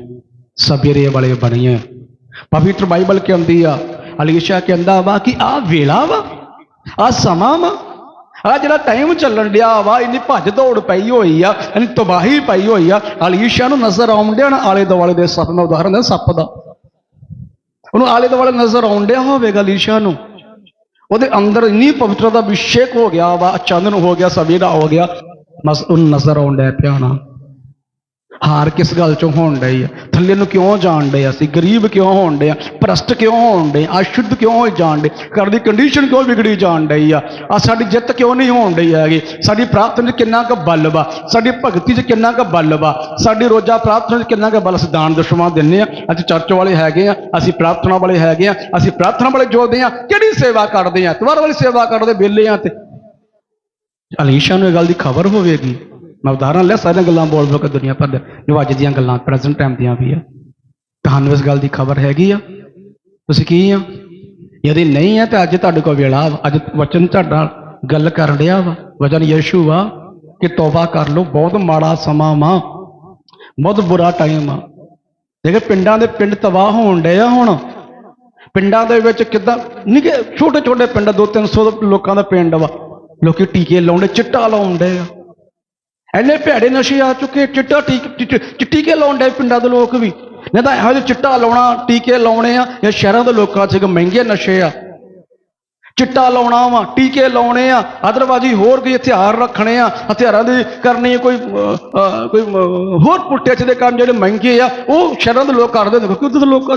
[SPEAKER 1] ਸਵੇਰੇ ਵਾਲੇ ਬਣੀਏ। ਪਵਿੱਤਰ ਬਾਈਬਲ ਕਹਿੰਦੀ ਆ, ਅਲੀਸ਼ਾ ਕਹਿੰਦਾ ਵਾ ਕਿ ਆ ਵੇਲਾ ਵਾ ਆ ਸਮਾਂ ਵਾ ਆ ਜਿਹੜਾ ਟਾਈਮ ਚੱਲਣ ਡਿਆ ਵਾ, ਇੰਨੀ ਭੱਜ ਦੌੜ ਪਈ ਹੋਈ ਆ, ਇੰਨੀ ਤਬਾਹੀ ਪਈ ਹੋਈ ਆ, ਅਲੀਸ਼ਾ ਨੂੰ ਨਜ਼ਰ ਆਉਂਦਿਆਂ ਨਾ ਆਲੇ ਦੁਆਲੇ ਦੇ ਸੱਪ ਦਾ, ਉਦਾਹਰਨ ਹੈ ਸੱਪ ਦਾ। ਉਹਨੂੰ ਆਲੇ ਦੁਆਲੇ ਨਜ਼ਰ ਆਉਣ ਡਿਆ ਹੋਵੇਗਾ ਅਲੀਸ਼ਾ ਨੂੰ। ਉਹਦੇ ਅੰਦਰ ਇੰਨੀ ਪਵਿੱਤਰਤਾ ਦਾ ਅਭਿਸ਼ੇਕ ਹੋ ਗਿਆ ਵਾ ਚਾਨਣ ਹੋ ਗਿਆ, ਸਵੇਰਾ ਹੋ ਗਿਆ। ਬਸ ਉਹਨੂੰ ਨਜ਼ਰ ਆਉਣ ਡਿਆ ਪਿਆ ਨਾ। ਹਾਰ ਕਿਸ ਗੱਲ ਚੋਂ ਹੋਣ ਡਈ ਆ? ਥੱਲੇ ਨੂੰ ਕਿਉਂ ਜਾਣ ਡਏ ਅਸੀਂ? ਗਰੀਬ ਕਿਉਂ ਹੋਣ ਡਏ ਆ? ਭ੍ਰਸ਼ਟ ਕਿਉਂ ਹੋਣ ਡਏ ਅਸ਼ੁੱਧ ਕਿਉਂ ਹੋਈ ਜਾਣ ਡੇ ਘਰ ਦੀ ਕੰਡੀਸ਼ਨ ਕਿਉਂ ਵਿਗੜੀ ਜਾਣ ਡਈ ਆ? ਆ ਸਾਡੀ ਜਿੱਤ ਕਿਉਂ ਨਹੀਂ ਹੋਣ ਡਈ ਹੈਗੀ? ਸਾਡੀ ਪ੍ਰਾਰਥਨਾ 'ਚ ਕਿੰਨਾ ਕੁ ਬਲ ਵਾ? ਸਾਡੀ ਭਗਤੀ 'ਚ ਕਿੰਨਾ ਕੁ ਬਲ ਵਾ? ਸਾਡੀ ਰੋਜ਼ਾ ਪ੍ਰਾਰਥਨਾ 'ਚ ਕਿੰਨਾ ਕੁ ਬਲ? ਅਸੀਂ ਦਾਨ ਦਸ਼ਮਾ ਦਿੰਨੇ ਆ। ਅਸੀਂ ਚਰਚ ਵਾਲੇ ਹੈਗੇ ਆ, ਅਸੀਂ ਪ੍ਰਾਰਥਨਾ ਵਾਲੇ ਹੈਗੇ ਆ, ਅਸੀਂ ਪ੍ਰਾਰਥਨਾ ਵਾਲੇ ਜੋਦੇ ਆ। ਕਿਹੜੀ ਸੇਵਾ ਕਰਦੇ ਆ? ਤਵਾਰ ਵਾਲੀ ਸੇਵਾ ਕਰਦੇ, ਵਿਹਲੇ ਆ ਤੇ ਅਲੀਸ਼ਾ ਨੂੰ ਇਹ ਗੱਲ ਦੀ ਖਬਰ ਹੋਵੇਗੀ। ਮੈਂ ਉਦਾਹਰਨ ਲਿਆ, ਸਾਰੀਆਂ ਗੱਲਾਂ ਬੋਲ ਬੋਲ ਕੇ ਦੁਨੀਆ ਭਰ ਦੇ ਅੱਜ ਦੀਆਂ ਗੱਲਾਂ ਪ੍ਰੈਜ਼ੈਂਟ ਟਾਈਮ ਦੀਆਂ ਵੀ ਆ। ਤੁਹਾਨੂੰ ਇਸ ਗੱਲ ਦੀ ਖਬਰ ਹੈਗੀ ਆ। ਤੁਸੀਂ ਕੀ ਆ? ਯਦੀ ਨਹੀਂ ਆ ਤੇ ਅੱਜ ਤੁਹਾਡੇ ਕੋਲ ਵੇਲਾ ਵਾ। ਅੱਜ ਵਚਨ ਤੁਹਾਡਾ ਗੱਲ ਕਰਨ ਡਿਆ ਵਾ। ਵਚਨ ਯਸ਼ੂ ਵਾ ਕਿ ਤੋਬਾ ਕਰ ਲਓ। ਬਹੁਤ ਮਾੜਾ ਸਮਾਂ ਵਾ। ਬਹੁਤ ਬੁਰਾ ਟਾਈਮ ਆ। ਦੇਖੇ, ਪਿੰਡਾਂ ਦੇ ਪਿੰਡ ਤਬਾਹ ਹੋਣ ਡਏ ਆ ਹੁਣ। ਪਿੰਡਾਂ ਦੇ ਵਿੱਚ ਕਿਦਾਂ ਨਿੱਕੇ ਛੋਟੇ ਛੋਟੇ ਪਿੰਡ ਦੋ 300 ਲੋਕਾਂ ਦਾ ਪਿੰਡ ਵਾ। ਲੋਕੀ ਟੀਕੇ ਲਾਉਂਦੇ, ਚਿੱਟਾ ਲਾਉਂਦੇ ਆ। ਐਨੇ ਭੈੜੇ ਨਸ਼ੇ ਆ ਚੁੱਕੇ, ਚਿੱਟਾ ਟੀਕੇ ਚਿੱਟ- ਚਿੱਟੀ ਲਾਉਂਦੇ ਪਿੰਡਾਂ ਦੇ ਲੋਕ ਵੀ। ਨਹੀਂ ਤਾਂ ਇਹੋ ਜਿਹੇ ਚਿੱਟਾ ਲਾਉਣਾ, ਟੀਕੇ ਲਾਉਣੇ ਆ, ਜਾਂ ਸ਼ਹਿਰਾਂ ਦੇ ਲੋਕਾਂ 'ਚ ਮਹਿੰਗੇ ਨਸ਼ੇ ਆ। ਚਿੱਟਾ ਲਾਉਣਾ ਵਾ, ਟੀਕੇ ਲਾਉਣੇ ਆ ਅਦਰਵਾਜੀ ਹੋਰ ਕੋਈ ਹਥਿਆਰ ਰੱਖਣੇ ਆ, ਹਥਿਆਰਾਂ ਦੀ ਕਰਨੀ ਕੋਈ ਕੋਈ ਹੋਰ ਪੁੱਟੇ ਚ ਦੇ ਕੰਮ ਜਿਹੜੇ ਮਹਿੰਗੇ ਆ, ਉਹ ਸ਼ਹਿਰਾਂ ਦੇ ਲੋਕ ਕਰਦੇ ਨੇ, ਕਿਉਂਕਿ ਉੱਥੇ ਦੇ ਲੋਕਾਂ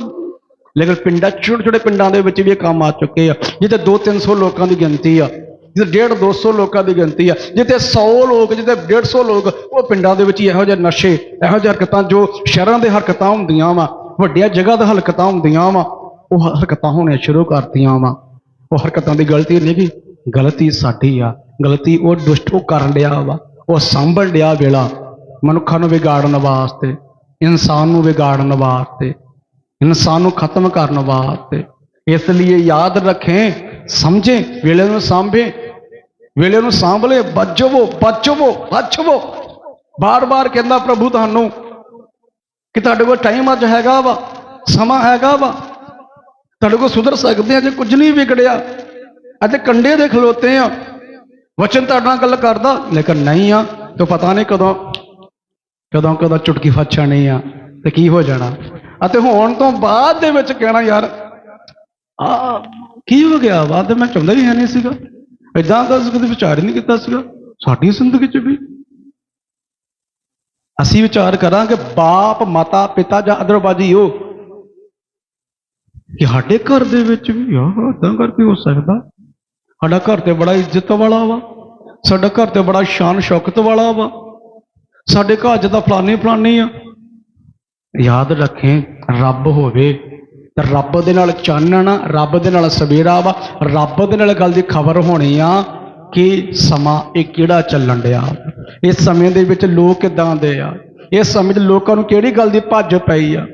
[SPEAKER 1] ਲੇਕਿਨ ਪਿੰਡਾਂ ਛੋਟੇ ਛੋਟੇ ਪਿੰਡਾਂ ਦੇ ਵਿੱਚ ਵੀ ਇਹ ਕੰਮ ਆ ਚੁੱਕੇ ਆ, ਜਿੱਥੇ 2-300 ਲੋਕਾਂ ਦੀ ਗਿਣਤੀ ਆ। ਜਿੱਥੇ 1.5 200 ਲੋਕਾਂ ਦੀ ਗਿਣਤੀ ਆ, ਜਿੱਥੇ 100 ਲੋਕ, ਜਿੱਥੇ 150 ਲੋਕ, ਉਹ ਪਿੰਡਾਂ ਦੇ ਵਿੱਚ ਹੀ ਇਹੋ ਜਿਹੇ ਨਸ਼ੇ, ਇਹੋ ਜਿਹੇ ਹਰਕਤਾਂ, ਜੋ ਸ਼ਹਿਰਾਂ ਦੇ ਹਰਕਤਾਂ ਹੁੰਦੀਆਂ ਵਾ, ਵੱਡੀਆਂ ਜਗ੍ਹਾ ਦੇ ਹਰਕਤਾਂ ਹੁੰਦੀਆਂ ਵਾ, ਉਹ ਹਰਕਤਾਂ ਹੋਣੀਆਂ ਸ਼ੁਰੂ ਕਰਤੀਆਂ ਵਾ। ਉਹ ਹਰਕਤਾਂ ਦੀ ਗਲਤੀ ਨਹੀਂ ਗੀ ਗਲਤੀ ਸਾਡੀ ਆ, ਗਲਤੀ ਉਹ ਦੁਸ਼ਟ ਉਹ ਕਰਨ ਡਿਆ ਵਾ, ਉਹ ਸੰਭਲ ਡਿਆ ਵੇਲਾ, ਮਨੁੱਖਾਂ ਨੂੰ ਵਿਗਾੜਨ ਵਾਸਤੇ, ਇਨਸਾਨ ਨੂੰ ਵਿਗਾੜਨ ਵਾਸਤੇ, ਇਨਸਾਨ ਨੂੰ ਖਤਮ ਕਰਨ ਵਾਸਤੇ। ਇਸ ਲਈ ਯਾਦ ਰੱਖੇ, ਸਮਝੇ, ਵੇਲੇ ਨੂੰ ਸਾਂਭੇ ਵੇਲੇ ਨੂੰ ਸਾਂਭਲੇ ਬਚਵੋ ਬਚਵੋ ਬਚਵੋ ਬਾਰ-ਬਾਰ ਕਹਿੰਦਾ ਪ੍ਰਭੂ ਤੁਹਾਨੂੰ ਕਿ ਤੁਹਾਡੇ ਕੋਲ ਟਾਈਮ ਅੱਜ ਹੈਗਾ ਵਾ, ਸਮਾਂ ਹੈਗਾ ਵਾ। ਤੁਹਾਡੇ ਕੋਲ ਸੁਧਰ ਸਕਦੇ ਆ, ਜੇ ਕੁਝ ਨਹੀਂ ਵਿਗੜਿਆ। ਅਤੇ ਕੰਡੇ ਦੇ ਖਲੋਤੇ ਆ। ਵਚਨ ਤੁਹਾਡੇ ਨਾਲ ਗੱਲ ਕਰਦਾ, ਲੇਕਿਨ ਨਹੀਂ ਆ, ਤੇ ਪਤਾ ਨਹੀਂ ਕਦੋਂ ਕਦੋਂ ਕਦੋਂ ਚੁਟਕੀ ਫੱਛਾ ਨਹੀਂ ਆ, ਤੇ ਕੀ ਹੋ ਜਾਣਾ। ਅਤੇ ਹੋਣ ਤੋਂ ਬਾਅਦ ਦੇ ਵਿੱਚ ਕਹਿਣਾ, ਯਾਰ, ਆ ਕੀ ਹੋ ਗਿਆ ਬਾਅਦ ਤੇ ਮੈਂ ਚਾਹੁੰਦਾ ਹੀ ਹੈ ਨਹੀਂ ਸੀਗਾ। ਇਦਾਂ ਦਾ ਅਸੀਂ ਕਦੇ ਵਿਚਾਰ ਹੀ ਨਹੀਂ ਕੀਤਾ ਸੀਗਾ ਸਾਡੀ ਜ਼ਿੰਦਗੀ 'ਚ ਵੀ। ਅਸੀਂ ਵਿਚਾਰ ਕਰਾਂਗੇ, ਬਾਪ, ਮਾਤਾ, ਪਿਤਾ ਜਾਂ ਅਦਰਵਾਜੀ ਉਹ ਕਿ ਸਾਡੇ ਘਰ ਦੇ ਵਿੱਚ ਵੀ ਆਹ ਏਦਾਂ ਕਰਕੇ ਹੋ ਸਕਦਾ। ਸਾਡਾ ਘਰ ਤੇ ਬੜਾ ਇੱਜ਼ਤ ਵਾਲਾ ਵਾ, ਸਾਡਾ ਘਰ ਤੇ ਬੜਾ ਸ਼ਾਨ ਸ਼ੌਕਤ ਵਾਲਾ ਵਾ। ਸਾਡੇ ਘਰ ਜਦਾ ਫਲਾਣੇ ਫਲਾਣੇ ਆ। ਯਾਦ ਰੱਖੇ, ਰੱਬ ਹੋਵੇ। ਰੱਬ ਦੇ ਨਾਲ ਚਾਨਣ, ਰੱਬ ਦੇ ਨਾਲ ਸਵੇਰਾ ਵਾ, ਰੱਬ ਦੇ ਨਾਲ ਗੱਲ ਦੀ ਖਬਰ ਹੋਣੀ ਆ ਕਿ ਸਮਾਂ ਇਹ ਕਿਹੜਾ ਚੱਲਣ ਡਿਆ। ਇਸ ਸਮੇਂ ਦੇ ਵਿੱਚ ਲੋਕ ਕਿਦਾਂ ਦੇ ਆ? ਇਸ ਸਮੇਂ 'ਚ ਲੋਕਾਂ ਨੂੰ ਕਿਹੜੀ ਗੱਲ ਦੀ ਭੱਜ ਪਈ ਆ?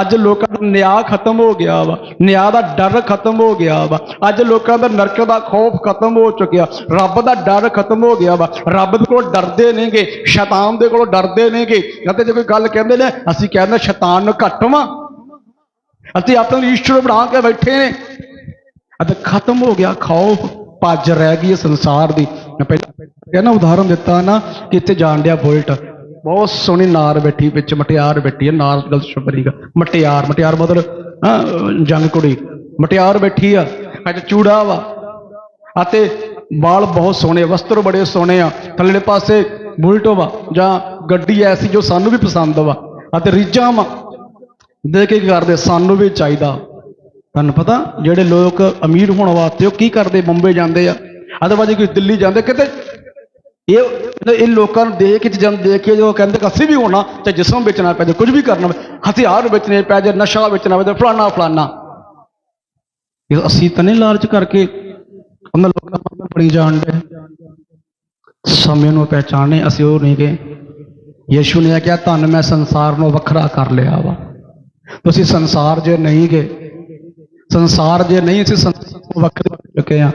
[SPEAKER 1] ਅੱਜ ਲੋਕਾਂ ਦਾ ਨਿਆਂ ਖਤਮ ਹੋ ਗਿਆ ਵਾ, ਨਿਆਂ ਦਾ ਡਰ ਖਤਮ ਹੋ ਗਿਆ ਵਾ। ਅੱਜ ਲੋਕਾਂ ਦਾ ਨਰਕ ਦਾ ਖੌਫ ਖਤਮ ਹੋ ਚੁੱਕਿਆ। ਰੱਬ ਦਾ ਡਰ ਖਤਮ ਹੋ ਗਿਆ ਵਾ। ਰੱਬ ਦੇ ਕੋਲ ਡਰਦੇ ਨੇਗੇ, ਸ਼ੈਤਾਨ ਦੇ ਕੋਲੋਂ ਡਰਦੇ ਨੇਗੇ। ਅਤੇ ਜੇ ਕੋਈ ਗੱਲ ਕਹਿੰਦੇ ਨੇ, ਅਸੀਂ ਕਹਿੰਦੇ ਸ਼ੈਤਾਨ ਨੂੰ ਘੱਟ ਵਾਂ। ਅਸੀਂ ਆਪਣੇ ਈਸ਼ਵਰ ਬਣਾ ਕੇ ਬੈਠੇ ਨੇ। ਅਤੇ ਖਤਮ ਹੋ ਗਿਆ, ਖਾਓ, ਭੱਜ ਰਹਿ ਗਈ ਹੈ ਸੰਸਾਰ ਦੀ। ਮੈਂ ਪਹਿਲਾਂ ਕਹਿੰਦਾ ਉਦਾਹਰਨ ਦਿੱਤਾ ਨਾ, ਕਿ ਇੱਥੇ ਜਾਣ ਡਿਆ ਬੁਲਟ। ਬਹੁਤ ਸੋਹਣੀ ਨਾਰ ਬੈਠੀ, ਵਿੱਚ ਮਟਿਆਰ ਬੈਠੀ ਹੈ, ਨਾਰ ਗਲਤ ਸ਼ਬਰੀਗਾ ਮਟਿਆਰ ਮਟਿਆਰ ਮਤਲਬ ਜੰਗ ਕੁੜੀ। ਮਟਿਆਰ ਬੈਠੀ ਆ, ਅੱਜ ਚੂੜਾ ਵਾ। ਅਤੇ ਵਾਲ ਬਹੁਤ ਸੋਹਣੇ, ਵਸਤਰ ਬੜੇ ਸੋਹਣੇ ਆ। ਥੱਲੇ ਪਾਸੇ ਬੁਲਟ ਵਾ, ਜਾਂ ਗੱਡੀ ਐਸੀ ਜੋ ਸਾਨੂੰ ਵੀ ਪਸੰਦ ਵਾ। ਅਤੇ ਰੀਝਾਂ ਵਾ ਦੇ ਕੀ ਕਰਦੇ, ਸਾਨੂੰ ਵੀ ਚਾਹੀਦਾ। ਤੁਹਾਨੂੰ ਪਤਾ, ਜਿਹੜੇ ਲੋਕ ਅਮੀਰ ਹੋਣ ਵਾਸਤੇ ਉਹ ਕੀ ਕਰਦੇ, ਬੰਬੇ ਜਾਂਦੇ ਆ ਅਦਰਵਾਜੀ ਕੋਈ ਦਿੱਲੀ ਜਾਂਦੇ, ਕਿਤੇ ਇਹ ਇਹ ਲੋਕਾਂ ਨੂੰ ਦੇਖ ਕੇ ਚੀਜ਼ਾਂ ਦੇਖ ਕੇ ਜੋ ਕਹਿੰਦੇ ਕਿ ਅਸੀਂ ਵੀ ਹੋਣਾ ਤੇ ਜਿਸਮ ਵੇਚਣਾ ਪੈ ਜਾਏ ਕੁਝ ਵੀ ਕਰਨਾ ਹਥਿਆਰ ਵੇਚਣੇ ਪੈ ਜਾਏ, ਨਸ਼ਾ ਵੇਚਣਾ ਪੈ ਜਾਏ ਫਲਾਣਾ ਫਲਾਣਾ ਇਹ ਅਸੀਂ ਤਾਂ ਨਹੀਂ ਲਾਲਚ ਕਰਕੇ ਉਹਨਾਂ ਲੋਕਾਂ ਨੂੰ ਬੜੀ ਜਾਣਦੇ ਸਮੇਂ ਨੂੰ ਪਹਿਚਾਣੇ, ਅਸੀਂ ਉਹ ਨਹੀਂ ਗਏ। ਯੀਸ਼ੂ ਨੇ ਕਿਹਾ ਤੁਹਾਨੂੰ ਮੈਂ ਸੰਸਾਰ ਨੂੰ ਵੱਖਰਾ ਕਰ ਲਿਆ ਵਾ। ਤੁਸੀਂ ਸੰਸਾਰ ਜੇ ਨਹੀਂ ਗਏ ਸੰਸਾਰ ਜੇ ਨਹੀਂ ਅਸੀਂ ਸੰਸਾਰ ਤੋਂ ਵੱਖਰੇ ਹੋ ਚੁੱਕੇ ਆ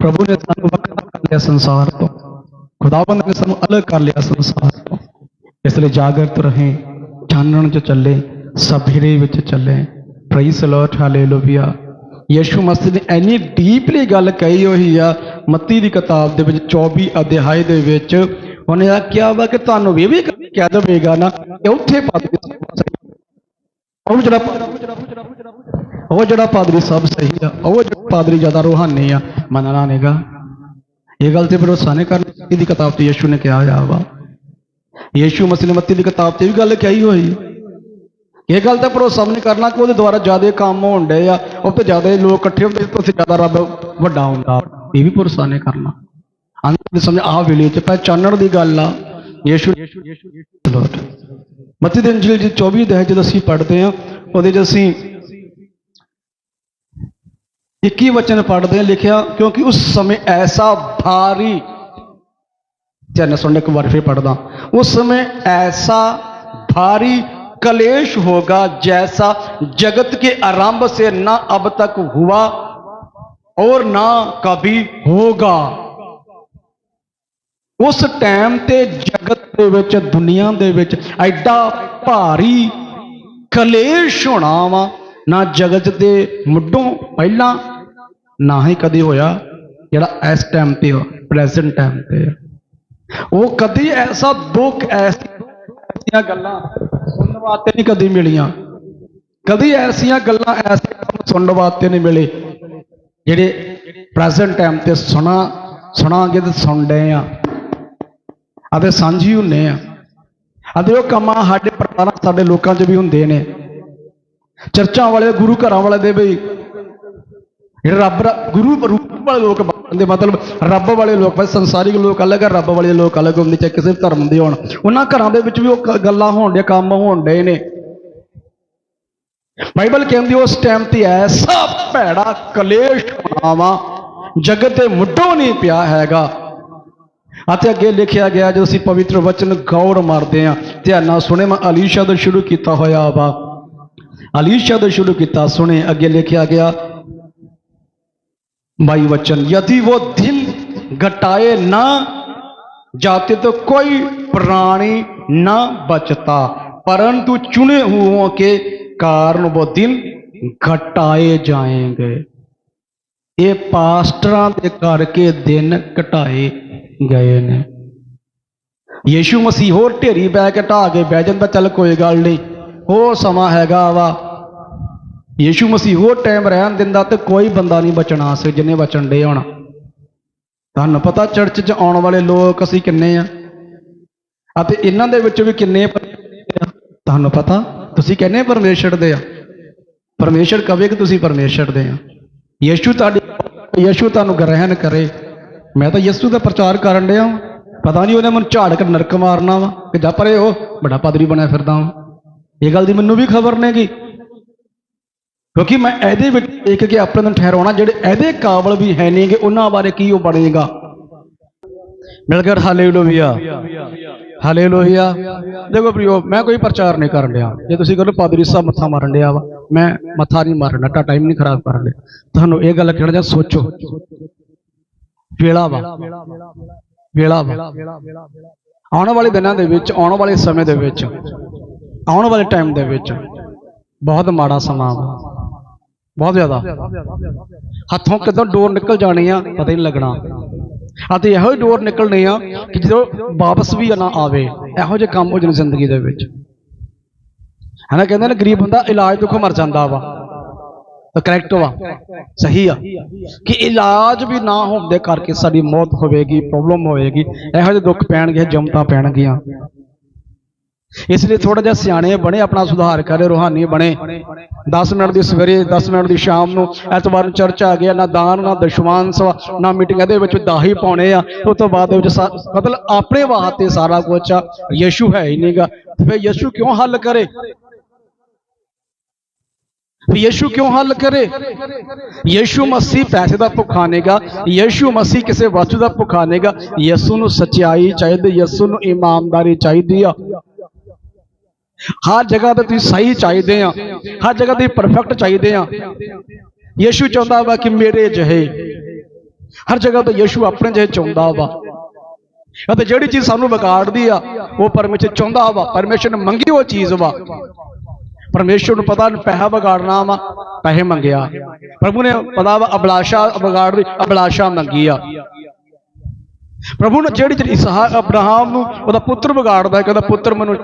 [SPEAKER 1] ਪ੍ਰਭੂ ਨੇ ਸਾਨੂੰ ਵੱਖਰਾ ਕਰ ਲਿਆ ਸੰਸਾਰ ਤੋਂ ਖੁਦਾਵੰਦ ਨੇ ਸਾਨੂੰ ਅਲੱਗ ਕਰ ਲਿਆ ਸੰਸਾਰ ਤੋਂ ਇਸ ਲਈ ਜਾਗਰਤ ਰਹੇ ਚਾਨਣ ਚ ਚੱਲੇ ਸਭੇਰੇ ਵਿੱਚ ਚੱਲੇ ਪ੍ਰਾਈਸ ਲਾਰਡ ਹਾਲੇਲੂਇਆ ਯਿਸੂ ਮਸੀਹ ਨੇ ਇੰਨੀ ਡੀਪਲੀ ਗੱਲ ਕਹੀ ਹੋਈ ਆ ਮੱਤੀ ਦੀ ਕਿਤਾਬ ਦੇ ਵਿੱਚ 24 ਅਧਿਆਏ ਦੇ ਵਿੱਚ ਉਹਨੇ ਆ ਕਿਹਾ ਵਾ ਕਿ ਤੁਹਾਨੂੰ ਇਹ ਵੀ ਕਹਿ ਦੇਵੇਗਾ ਨਾ ਕਿ ਉੱਥੇ ਪਾਦਰੀ ਉਹ ਜਿਹੜਾ ਉਹ ਜਿਹੜਾ ਪਾਦਰੀ ਸਭ ਸਹੀ ਆ ਉਹ ਜਿਹੜਾ ਪਾਦਰੀ ਜ਼ਿਆਦਾ ਰੂਹਾਨੀ ਆ, ਮੰਨਣਾ ਨੇਗਾ ਇਹ ਗੱਲ ਤੇ ਭਰੋਸਾ ਨਹੀਂ ਕਰਨਾ ਇਹਦੀ ਕਿਤਾਬ ਤੇ ਯਿਸੂ ਨੇ ਕਿਹਾ ਹੋਇਆ ਵਾ। ਯਿਸੂ ਮਸੀਹ ਨੇ ਮੱਤੀ ਦੀ ਕਿਤਾਬ ਤੇ ਵੀ ਗੱਲ ਕਹੀ ਹੋਈ। ਇਹ ਗੱਲ ਤੇ ਭਰੋਸਾ ਵੀ ਨਹੀਂ ਕਰਨਾ ਕਿ ਉਹਦੇ ਦੁਆਰਾ ਜ਼ਿਆਦਾ ਕੰਮ ਹੋਣ ਡੇ ਆ, ਉਹ ਤੇ ਜ਼ਿਆਦਾ ਲੋਕ ਇਕੱਠੇ ਹੁੰਦੇ ਤੇ ਉੱਥੇ ਜ਼ਿਆਦਾ ਰੱਬ ਵੱਡਾ ਹੁੰਦਾ। ਇਹ ਵੀ ਭਰੋਸਾ ਨਹੀਂ ਕਰਨਾ। ਅੰਤ ਦੇ ਸਮੇਂ ਆ ਵੇਲੇ ਚ ਪਹਿਚਾਨਣ ਦੀ ਗੱਲ ਆ। ਯਿਸੂ ਲੋਟ ਮੱਤੀ ਦੇ ਇੰਜੀਲ ਜੀ 24 ਅਧਿਆਇ ਜਦੋਂ ਅਸੀਂ ਪੜ੍ਹਦੇ ਆ ਉਹਦੇ 'ਚ ਅਸੀਂ 21 ਵਚਨ ਪੜ੍ਹਦੇ ਹਾਂ ਲਿਖਿਆ ਕਿਉਂਕਿ ਉਸ ਸਮੇਂ ਐਸਾ ਭਾਰੀ ਚੈਨ ਸੁਣ ਇੱਕ ਵਾਰ ਫਿਰ ਪੜਦਾ उस समय ऐसा भारी कलेश होगा जैसा जगत के आरंभ से न अब तक हुआ और ना कभी होगा ਉਸ ਟਾਈਮ ਤੇ ਜਗਤ ਦੇ ਵਿੱਚ, ਦੁਨੀਆ ਦੇ ਵਿੱਚ ਐਡਾ ਭਾਰੀ ਕਲੇਸ਼ ਹੋਣਾ ਵਾ। ਨਾ ਜਗਤ ਦੇ ਮੁੱਢੋਂ ਪਹਿਲਾਂ, ਨਾ ਹੀ ਕਦੇ ਹੋਇਆ ਜਿਹੜਾ ਇਸ ਟਾਈਮ ਤੇ ਪ੍ਰੈਜ਼ੈਂਟ ਟਾਈਮ ਤੇ ਉਹ ਕਦੀ ਐਸਾ ਦੁੱਖ, ਐਸੀ ਐਸੀਆਂ ਗੱਲਾਂ ਸੁਣਨ ਵਾਸਤੇ ਨਹੀਂ ਕਦੀ ਮਿਲੀਆਂ। ਕਦੀ ਐਸੀਆਂ ਗੱਲਾਂ, ਐਸੇ ਕੰਮ ਸੁਣਨ ਵਾਸਤੇ ਨਹੀਂ ਮਿਲੇ। ਜਿਹੜੇ ਪ੍ਰੈਜ਼ੈਂਟ ਟਾਈਮ ਤੇ ਸੁਣਾ ਸੁਣਾਂਗੇ ਤੇ ਸੁਣਦੇ ਆ। ਅਤੇ ਸਾਂਝੀ ਹੁੰਨੇ ਆ। ਅਤੇ ਉਹ ਕੰਮਾਂ ਸਾਡੇ ਪਰਿਵਾਰਾਂ, ਸਾਡੇ ਲੋਕਾਂ 'ਚ ਵੀ ਹੁੰਦੇ ਨੇ। ਚਰਚਾਂ ਵਾਲੇ, ਗੁਰੂ ਘਰਾਂ ਵਾਲੇ ਦੇ ਵੀ ਜਿਹੜੇ ਰੱਬ ਗੁਰੂ ਰੂਪ ਵਾਲੇ ਲੋਕ ਬਣਦੇ ਮਤਲਬ ਰੱਬ ਵਾਲੇ ਲੋਕ, ਬਸ ਸੰਸਾਰਿਕ ਲੋਕ ਅਲੱਗ ਆ, ਰੱਬ ਵਾਲੇ ਲੋਕ ਅਲੱਗ ਹੁੰਦੇ, ਚਾਹੇ ਕਿਸੇ ਧਰਮ ਦੇ ਹੋਣ। ਉਹਨਾਂ ਘਰਾਂ ਦੇ ਵਿੱਚ ਵੀ ਉਹ ਗੱਲਾਂ ਹੋਣ ਦੇ, ਕੰਮ ਹੋਣ ਦੇ ਨੇ। ਬਾਈਬਲ ਕਹਿੰਦੀ ਉਸ ਟਾਈਮ ਤੇ ਐਸਾ ਭੈੜਾ ਕਲੇਸ਼ ਹੋਣਾ ਵਾ ਜਗਤ ਤੇ ਮੁੱਢੋਂ ਨਹੀਂ ਪਿਆ ਹੈਗਾ। ਅਤੇ ਅੱਗੇ ਲਿਖਿਆ ਗਿਆ ਜਦੋਂ ਅਸੀਂ ਪਵਿੱਤਰ ਵਚਨ ਗੌਰ ਮਾਰਦੇ ਹਾਂ ਧਿਆਨ ਨਾਲ ਸੁਣੇ ਮੈਂ ਅਲੀਸ਼ਾ ਤੋਂ ਸ਼ੁਰੂ ਕੀਤਾ ਹੋਇਆ ਵਾ ਅਲੀਸ਼ਾ ਤੋਂ ਸ਼ੁਰੂ ਕੀਤਾ ਸੁਣੇ ਅੱਗੇ ਲਿਖਿਆ ਗਿਆ बाई वचन यदि वो दिन घटाए ना जाते तो कोई प्राणी न बचता परंतु चुने हुओं के कारण वो दिन घटाए जाएंगे ਇਹ ਪਾਸਟਰਾਂ ਦੇ ਕਰਕੇ ਦਿਨ ਘਟਾਏ ਗਏ ਨੇ। ਯੀਸ਼ੂ ਮਸੀਹ ਹੋਰ ਢੇਰੀ ਬੈ ਕੇ ਢਾ ਕੇ ਬਹਿ ਜਾਂਦਾ, ਚੱਲ ਕੋਈ ਗੱਲ ਨਹੀਂ ਉਹ ਸਮਾਂ ਹੈਗਾ ਵਾ। ਯੀਸ਼ੂ ਮਸੀਹ ਹੋਰ ਟਾਈਮ ਰਹਿਣ ਦਿੰਦਾ ਤੇ ਕੋਈ ਬੰਦਾ ਨਹੀਂ ਬਚਣਾ ਸੀ ਜਿੰਨੇ ਬਚਣ ਦੇ ਹੁਣ। ਤੁਹਾਨੂੰ ਪਤਾ ਚਰਚ 'ਚ ਆਉਣ ਵਾਲੇ ਲੋਕ ਅਸੀਂ ਕਿੰਨੇ ਆ। ਅਤੇ ਇਹਨਾਂ ਦੇ ਵਿੱਚ ਵੀ ਕਿੰਨੇ ਤੁਹਾਨੂੰ ਪਤਾ, ਤੁਸੀਂ ਕਹਿੰਦੇ ਪਰਮੇਸ਼ਰ ਦੇ ਆ? ਪਰਮੇਸ਼ਰ ਕਵੇ ਕਿ ਤੁਸੀਂ ਪਰਮੇਸ਼ਰ ਦੇ ਆ। ਯੀਸ਼ੂ ਤੁਹਾਡੀ, ਯੀਸ਼ੂ ਤੁਹਾਨੂੰ ਗ੍ਰਹਿਣ ਕਰੇ। ਮੈਂ ਤਾਂ ਯੀਸ਼ੂ ਦਾ ਪ੍ਰਚਾਰ ਕਰਨ ਡਿਆ ਵਾਂ। ਪਤਾ ਨਹੀਂ ਉਹਨੇ ਮੈਨੂੰ ਝਾੜ ਕੇ ਨਰਕ ਮਾਰਨਾ ਵਾ ਕਿ ਜਾ ਪਰੇ ਉਹ ਬੜਾ ਪਾਦਰੀ ਬਣਿਆ ਫਿਰਦਾ ਵਾਂ। ਇਹ ਗੱਲ ਦੀ ਮੈਨੂੰ ਵੀ ਖਬਰ ਨਹੀਂਗੀ ਕਿਉਂਕਿ ਮੈਂ ਇਹਦੇ ਵਿੱਚ ਇੱਕ ਕੇ ਆਪਣੇ ਨੂੰ ਠਹਿਰਾਉਣਾ, ਜਿਹੜੇ ਇਹਦੇ ਕਾਬਲ ਵੀ ਹੈ ਨਹੀਂਗੇ ਉਹਨਾਂ ਬਾਰੇ ਕੀ ਉਹ ਬਣੇਗਾ। ਮਿਲ ਗਿਆ, ਹਾਲੇਲੂਇਆ। ਹਾਲੇਲੂਇਆ। ਦੇਖੋ ਪ੍ਰਿਓ, ਮੈਂ ਕੋਈ ਪ੍ਰਚਾਰ ਨਹੀਂ ਕਰਨ ਡਿਆ। ਜੇ ਤੁਸੀਂ ਕਹੋ ਪਾਦਰੀ ਸਾਹਿਬ ਮੱਥਾ ਮਾਰਨ ਡਿਆ ਵਾ, ਮੈਂ ਮੱਥਾ ਨਹੀਂ ਮਾਰਨਾ ਡਿਆ ਟਾਈਮ ਨਹੀਂ ਖਰਾਬ ਕਰਨ ਡਿਆ। ਤੁਹਾਨੂੰ ਇਹ ਗੱਲ ਕਹਿਣਾ ਜਾਂ ਸੋਚੋ। ਵੇਲਾ ਵਾ। ਵੇਲਾ ਵਾ। ਆਉਣ ਵਾਲੇ ਦਿਨਾਂ ਦੇ ਵਿੱਚ ਆਉਣ ਵਾਲੇ ਸਮੇਂ ਦੇ ਵਿੱਚ ਆਉਣ ਵਾਲੇ ਟਾਈਮ ਦੇ ਵਿੱਚ ਬਹੁਤ ਮਾੜਾ ਸਮਾਂ ਵਾ। ਬਹੁਤ ਜ਼ਿਆਦਾ। ਹੱਥੋਂ ਕਿਦੋਂ ਡੋਰ ਨਿਕਲ ਜਾਣੀ ਆ ਪਤਾ ਹੀ ਨਹੀਂ ਲੱਗਣਾ। ਅਤੇ ਇਹੋ ਹੀ ਡੋਰ ਨਿਕਲਣੀ ਆ ਕਿ ਜਦੋਂ ਵਾਪਸ ਵੀ ਨਾ ਆਵੇ ਇਹੋ ਜਿਹੇ ਕੰਮ ਹੋ ਜਾਣ ਜ਼ਿੰਦਗੀ ਦੇ ਵਿੱਚ। ਹਨਾ ਕਹਿੰਦੇ ਨੇ ਗਰੀਬ ਬੰਦਾ ਇਲਾਜ ਤੋਂ ਮਰ ਜਾਂਦਾ ਵਾ। ਕਰੈਕਟ ਵਾ। ਸਹੀ ਆ। ਕਿ ਇਲਾਜ ਵੀ ਨਾ ਹੋਣ ਦੇ ਕਰਕੇ ਸਾਡੀ ਮੌਤ ਹੋਵੇਗੀ ਪ੍ਰੋਬਲਮ ਹੋਵੇਗੀ। ਇਹੋ ਜਿਹੇ ਦੁੱਖ ਪੈਣਗੇ, ਜਮਤਾ ਪੈਣਗੀਆਂ। ਇਸ ਲਈ ਥੋੜਾ ਜਿਹਾ ਸਿਆਣੇ ਬਣੇ, ਆਪਣਾ ਸੁਧਾਰ ਕਰੇ, ਰੋਹਾਨੀ ਬਣੇ। 10 ਮਿੰਟ ਦੀ ਸਵੇਰੇ 10 ਮਿੰਟ ਦੀ ਸ਼ਾਮ ਨੂੰ ਐਤਵਾਰ ਨੂੰ ਚਰਚ ਆ ਗਿਆ, ਨਾ ਦਾਨ, ਨਾ ਦਸ਼ਵਾਨ ਸਵਾ, ਨਾ ਮੀਟਿੰਗ। ਦੇ ਵਿੱਚ ਦਾਹੀ ਪਾਉਣੇ ਆ। ਉਸ ਤੋਂ ਬਾਅਦ ਦੇ ਵਿੱਚ ਮਤਲਬ ਆਪਣੇ ਵਾਸਤੇ ਸਾਰਾ ਕੁਝ ਆ। ਯਿਸੂ ਹੈ ਹੀ ਨਹੀਂਗਾ ਫਿਰ ਯਿਸੂ ਕਿਉਂ ਹੱਲ ਕਰੇ? ਫਿਰ ਯਿਸੂ ਕਿਉਂ ਹੱਲ ਕਰੇ ਯਿਸੂ ਮਸੀਹ ਪੈਸੇ ਦਾ ਭੁੱਖਾ ਨੇਗਾ ਯਿਸੂ ਮਸੀਹ ਕਿਸੇ ਵਸਤੂ ਦਾ ਭੁੱਖਾ ਨੇਗਾ ਯਿਸੂ ਨੂੰ ਸਚਾਈ ਚਾਹੀਦੀ ਯਿਸੂ ਨੂੰ ਇਮਾਨਦਾਰੀ ਚਾਹੀਦੀ ਆ ਹਰ ਜਗ੍ਹਾ ਤੇ ਤੁਸੀਂ ਸਹੀ ਚਾਹੀਦੇ ਆ ਹਰ ਜਗ੍ਹਾ ਤੇ ਪਰਫੈਕਟ ਚਾਹੀਦੇ ਆ ਯਿਸੂ ਚਾਹੁੰਦਾ ਵਾ ਕਿ ਮੇਰੇ ਜਿਹੇ ਹਰ ਜਗ੍ਹਾ ਤੇ ਯਿਸੂ ਆਪਣੇ ਜਿਹੇ ਚਾਹੁੰਦਾ ਵਾ ਅਤੇ ਜਿਹੜੀ ਚੀਜ਼ ਸਾਨੂੰ ਵਿਗਾੜਦੀ ਆ ਉਹ ਪਰਮੇਸ਼ਰ ਚਾਹੁੰਦਾ ਵਾ ਪਰਮੇਸ਼ਰ ਨੇ ਮੰਗੀ ਉਹ ਚੀਜ਼ ਵਾ ਪਰਮੇਸ਼ਰ ਨੂੰ ਪਤਾ ਪੈਸਾ ਵਿਗਾੜਨਾ ਵਾ, ਪੈਸੇ ਮੰਗਿਆ। ਪ੍ਰਭੂ ਨੇ ਪਤਾ ਵਾ ਅਬਲਾਸ਼ਾ ਵਿਗਾੜਦੀ ਅਬਲਾਸ਼ਾ ਮੰਗੀ ਆ। ਪ੍ਰਭੂ ਨੇ ਜਿਹੜੀ ਜਿਹੜੀ ਇਸਹਾਕ ਅਬਰਾਹਮ ਨੂੰ ਉਹਦਾ ਪੁੱਤਰ ਵਿਗਾੜਦਾ, ਕਹਿੰਦਾ ਪੁੱਤਰ ਮੈਨੂੰ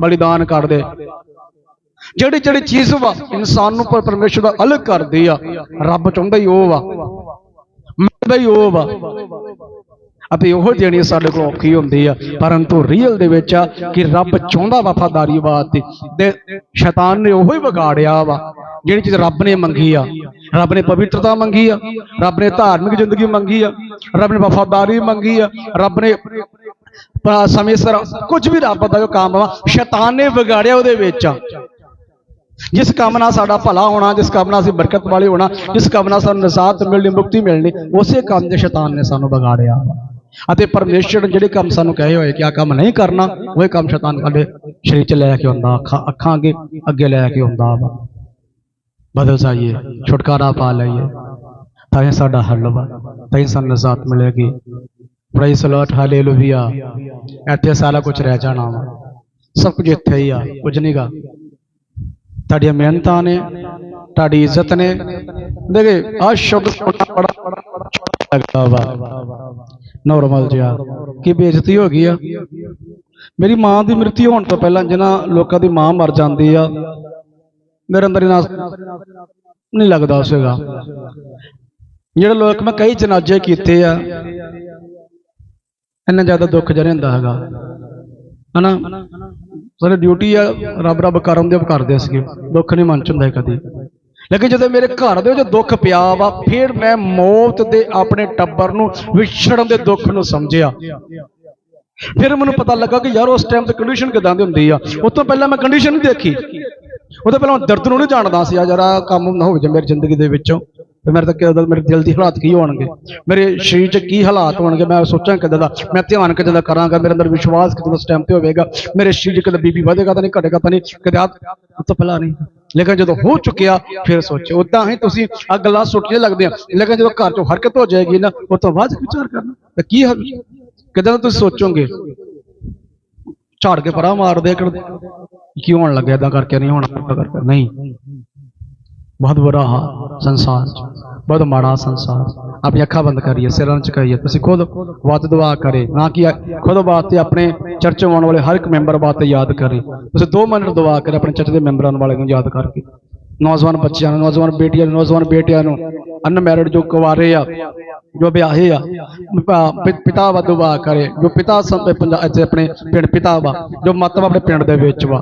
[SPEAKER 1] ਬਲੀਦਾਨ ਕਰ ਦੇ। ਜਿਹੜੀ ਜਿਹੜੀ ਚੀਜ਼ ਵਾ ਇਨਸਾਨ ਨੂੰ ਪਰ- ਪਰਮੇਸ਼ਰ ਦਾ ਅਲੱਗ ਕਰਦੀ ਆ, ਰੱਬ ਚਾਹੁੰਦਾ ਹੀ ਉਹ ਵਾ। ਮੰਗਦਾ ਹੀ ਉਹ ਵਾ। ਅਤੇ ਉਹ ਜਿਹੜੀ ਸਾਡੇ ਕੋਲ ਔਖੀ ਹੁੰਦੀ ਆ। ਪਰੰਤੂ ਰੀਅਲ ਦੇ ਵਿੱਚ ਆ ਕਿ ਰੱਬ ਚਾਹੁੰਦਾ ਵਫਾਦਾਰੀ ਵਾਸਤੇ ਤੇ। ਸ਼ੈਤਾਨ ਨੇ ਉਹੀ ਵਿਗਾੜਿਆ ਵਾ, ਜਿਹੜੀ ਚੀਜ਼ ਰੱਬ ਨੇ ਮੰਗੀ ਆ। ਰੱਬ ਨੇ ਪਵਿੱਤਰਤਾ ਮੰਗੀ ਆ, ਰੱਬ ਨੇ ਧਾਰਮਿਕ ਜ਼ਿੰਦਗੀ ਮੰਗੀ ਆ, ਰੱਬ ਨੇ ਵਫਾਦਾਰੀ ਮੰਗੀ ਆ, ਰੱਬ ਨੇ ਸਮੇਂ ਸਿਰ ਕੁਝ ਵੀ ਰੱਬ ਦਾ ਜੋ ਕੰਮ ਵਾ, ਸ਼ੈਤਾਨ ਨੇ ਵਿਗਾੜਿਆ ਉਹਦੇ ਵਿੱਚ ਆ। ਜਿਸ ਕੰਮ ਨਾਲ ਸਾਡਾ ਭਲਾ ਹੋਣਾ, ਜਿਸ ਕੰਮ ਨਾਲ ਅਸੀਂ ਬਰਕਤ ਵਾਲੇ ਹੋਣਾ, ਜਿਸ ਕੰਮ ਨਾਲ ਸਾਨੂੰ ਨਜ਼ਾਤ ਮਿਲਣੀ, ਮੁਕਤੀ ਮਿਲਣੀ, ਉਸੇ ਕੰਮ ਦੇ ਸ਼ੈਤਾਨ ਨੇ ਸਾਨੂੰ ਵਿਗਾੜਿਆ ਵਾ। ਅਤੇ ਪਰਮੇਸ਼ਰ ਨੇ ਜਿਹੜੇ ਕੰਮ ਸਾਨੂੰ ਕਹੇ ਹੋਏ ਕਿ ਆ ਕੰਮ ਨਹੀਂ ਕਰਨਾ ਉਹ ਕੰਮ ਸ਼ੈਤਾਨ ਸਾਡੇ ਸ਼ਰੀਰ 'ਚ ਲੈ ਕੇ ਆਉਂਦਾ ਅੱਖਾਂ ਅੱਖਾਂ ਅੱਗੇ ਅੱਗੇ ਲੈ ਕੇ ਆਉਂਦਾ ਵਾ ਬਦਲ ਜਾਈਏ ਛੁਟਕਾਰਾ ਪਾ ਲਈਏ ਤਾਂ ਇਹ ਸਾਡਾ ਹੱਲ ਵਾ ਤਾਂ ਹੀ ਸਾਨੂੰ ਨਜ਼ਾਤ ਮਿਲੇਗੀ ਪ੍ਰਾਈਸ ਲਾਰਡ ਹਾਲੇਲੂਇਆ ਇੱਥੇ ਸਾਰਾ ਕੁਝ ਰਹਿ ਜਾਣਾ ਵਾ ਸਭ ਕੁਝ ਇੱਥੇ ਹੀ ਆ ਕੁਝ ਨਹੀਂਗਾ ਤੁਹਾਡੀਆਂ ਮਿਹਨਤਾਂ ਨੇ ਤੁਹਾਡੀ ਇੱਜ਼ਤ ਨੇ ਦੇਖੇ ਆ ਸ਼ਬਦ ਸੁਣਨਾ ਬੜਾ ਬੜਾ ਲੱਗਦਾ ਵਾ। ਨੋਰਮਲ ਜਿਹਾ। ਕੀ ਬੇਇੱਜ਼ਤੀ ਹੋ ਗਈ ਆ? ਮੇਰੀ ਮਾਂ ਦੀ ਮ੍ਰਿਤੂ ਹੋਣ ਤੋਂ ਪਹਿਲਾਂ ਜਿਹਨਾਂ ਲੋਕਾਂ ਦੀ ਮਾਂ ਮਰ ਜਾਂਦੀ ਆ, ਮੇਰੇ ਅੰਦਰ ਇਹਨਾਂ ਨਹੀਂ ਲੱਗਦਾ ਸੀਗਾ ਜਿਹੜੇ ਲੋਕ ਮੈਂ ਕਈ ਜਨਾਜ਼ੇ ਕੀਤੇ ਆ, ਇੰਨਾ ਜ਼ਿਆਦਾ ਦੁੱਖ ਜਿਹਾ ਹੁੰਦਾ ਹੈਗਾ। ਹਨਾ? ਸਾਡੀ ਡਿਊਟੀ ਆ ਰੱਬ ਰੱਬ ਕਰਨ ਦੇ ਕਰਦੇ ਸੀਗੇ। ਦੁੱਖ ਨਹੀਂ ਮਨ ਚ ਹੁੰਦਾ ਕਦੀ। ਲੇਕਿਨ ਜਦੋਂ ਮੇਰੇ ਘਰ ਦੇ ਵਿੱਚ ਦੁੱਖ ਪਿਆ ਵਾ, ਫਿਰ ਮੈਂ ਮੌਤ ਦੇ ਆਪਣੇ ਟੱਬਰ ਨੂੰ ਵਿਛੜਨ ਦੇ ਦੁੱਖ ਨੂੰ ਸਮਝਿਆ। ਫਿਰ ਮੈਨੂੰ ਪਤਾ ਲੱਗਾ ਕਿ ਯਾਰ ਉਸ ਟਾਈਮ ਤੇ ਕੰਡੀਸ਼ਨ ਕਿਦਾਂ ਦੀ ਹੁੰਦੀ ਆ। ਉਸ ਤੋਂ ਪਹਿਲਾਂ ਮੈਂ ਕੰਡੀਸ਼ਨ ਨਹੀਂ ਦੇਖੀ। ਉਹ ਤੋਂ ਪਹਿਲਾਂ ਦਰਦ ਨੂੰ ਨਹੀਂ ਜਾਣਦਾ ਸੀ ਆ ਕੰਮ ਨਾ ਹੋ ਜਾ ਮੇਰੀ ਜ਼ਿੰਦਗੀ ਦੇ ਵਿੱਚੋਂ। ਤੇ ਮੇਰੇ ਤਾਂ ਕਿਦਾਂ ਮੇਰੇ ਦਿਲ ਦੀ ਹਾਲਾਤ ਕੀ ਹੋਣਗੇ? ਮੇਰੇ ਸਰੀਰ 'ਚ ਕੀ ਹਾਲਾਤ ਹੋਣਗੇ? ਮੈਂ ਸੋਚਾਂ ਕਿਦਾਂ ਦਾ, ਮੈਂ ਧਿਆਨ ਕਿਦਾਂ ਦਾ ਕਰਾਂਗਾ? ਮੇਰੇ ਅੰਦਰ ਵਿਸ਼ਵਾਸ ਕਿਦਾਂ ਉਸ ਟਾਈਮ ਤੇ ਹੋਵੇਗਾ? ਮੇਰੇ ਸਰੀਰ 'ਚ ਕਦੇ ਬੀਬੀ ਵਧੇਗਾ ਤਾਂ ਨਹੀਂ, ਘਟੇਗਾ ਤਾਂ ਨਹੀਂ? ਕਦੇ ਆ ਤੋਂ ਪਹਿਲਾਂ ਨਹੀਂ। ਲੇਕਿਨ ਜਦੋਂ ਹੋ ਚੁੱਕਿਆ, ਫਿਰ ਸੋਚੋ ਉਦਾਂ ਹੀ ਤੁਸੀਂ ਆ ਗੱਲਾਂ ਸੁੱਟੀਆਂ ਲੱਗਦੀਆਂ ਲੇਕਿਨ ਜਦੋਂ ਘਰ 'ਚੋਂ ਹਰਕਤ ਹੋ ਜਾਏਗੀ ਨਾ ਉਹ ਤੋਂ ਬਾਅਦ ਵਿਚਾਰ ਕਰਨਾ। ਤੇ ਕੀ ਕਿਦਾਂ ਤੁਸੀਂ ਸੋਚੋਗੇ? ਝਾੜ ਕੇ ਪਰਾਂ ਮਾਰਦੇ ਕਰ। ਕੀ ਹੋਣ ਲੱਗਿਆ? ਇਦਾਂ ਕਰਕੇ ਨਹੀਂ ਹੋਣਾ। ਕਰਕੇ ਨਹੀਂ। ਬਹੁਤ ਬੁਰਾ ਹਾਲ ਸੰਸਾਰ ਚ। ਬਹੁਤ ਮਾੜਾ ਸੰਸਾਰ। ਆਪਣੀ ਅੱਖਾਂ ਬੰਦ ਕਰੀਏ, ਸਿਰਾਂ ਨੂੰ ਝੁਕਾਈਏ ਤੁਸੀਂ ਖੁਦ ਬਾਤ ਦੁਆ ਕਰੇ, ਨਾ ਕਿ ਖੁਦ ਵਾਸਤੇ ਆਪਣੇ ਚਰਚ ਆਉਣ ਵਾਲੇ ਹਰ ਇੱਕ ਮੈਂਬਰ ਵਾਸਤੇ ਯਾਦ ਕਰੇ। ਤੁਸੀਂ 2 ਮਿੰਟ ਦੁਆ ਕਰੇ ਆਪਣੇ ਚਰਚ ਦੇ ਮੈਂਬਰਾਂ ਵਾਲੇ ਨੂੰ ਯਾਦ ਕਰਕੇ। ਨੌਜਵਾਨ ਬੱਚਿਆਂ ਨੂੰ, ਨੌਜਵਾਨ ਬੇਟੀਆਂ ਨੂੰ, ਨੌਜਵਾਨ ਬੇਟਿਆਂ ਨੂੰ ਅਨਮੈਰਿਡ ਜੋ ਕੁਆਰੇ ਆ, ਜੋ ਵਿਆਹੇ ਆ ਪਿਤਾ ਵਾ ਦੁਆ ਕਰੇ, ਜੋ ਪਿਤਾ ਸੰ- ਪੰਜਾਬ ਆਪਣੇ ਪਿੰਡ, ਪਿਤਾ ਵਾ, ਜੋ ਮਤਲਬ ਆਪਣੇ ਪਿੰਡ ਦੇ ਵਿੱਚ ਵਾ।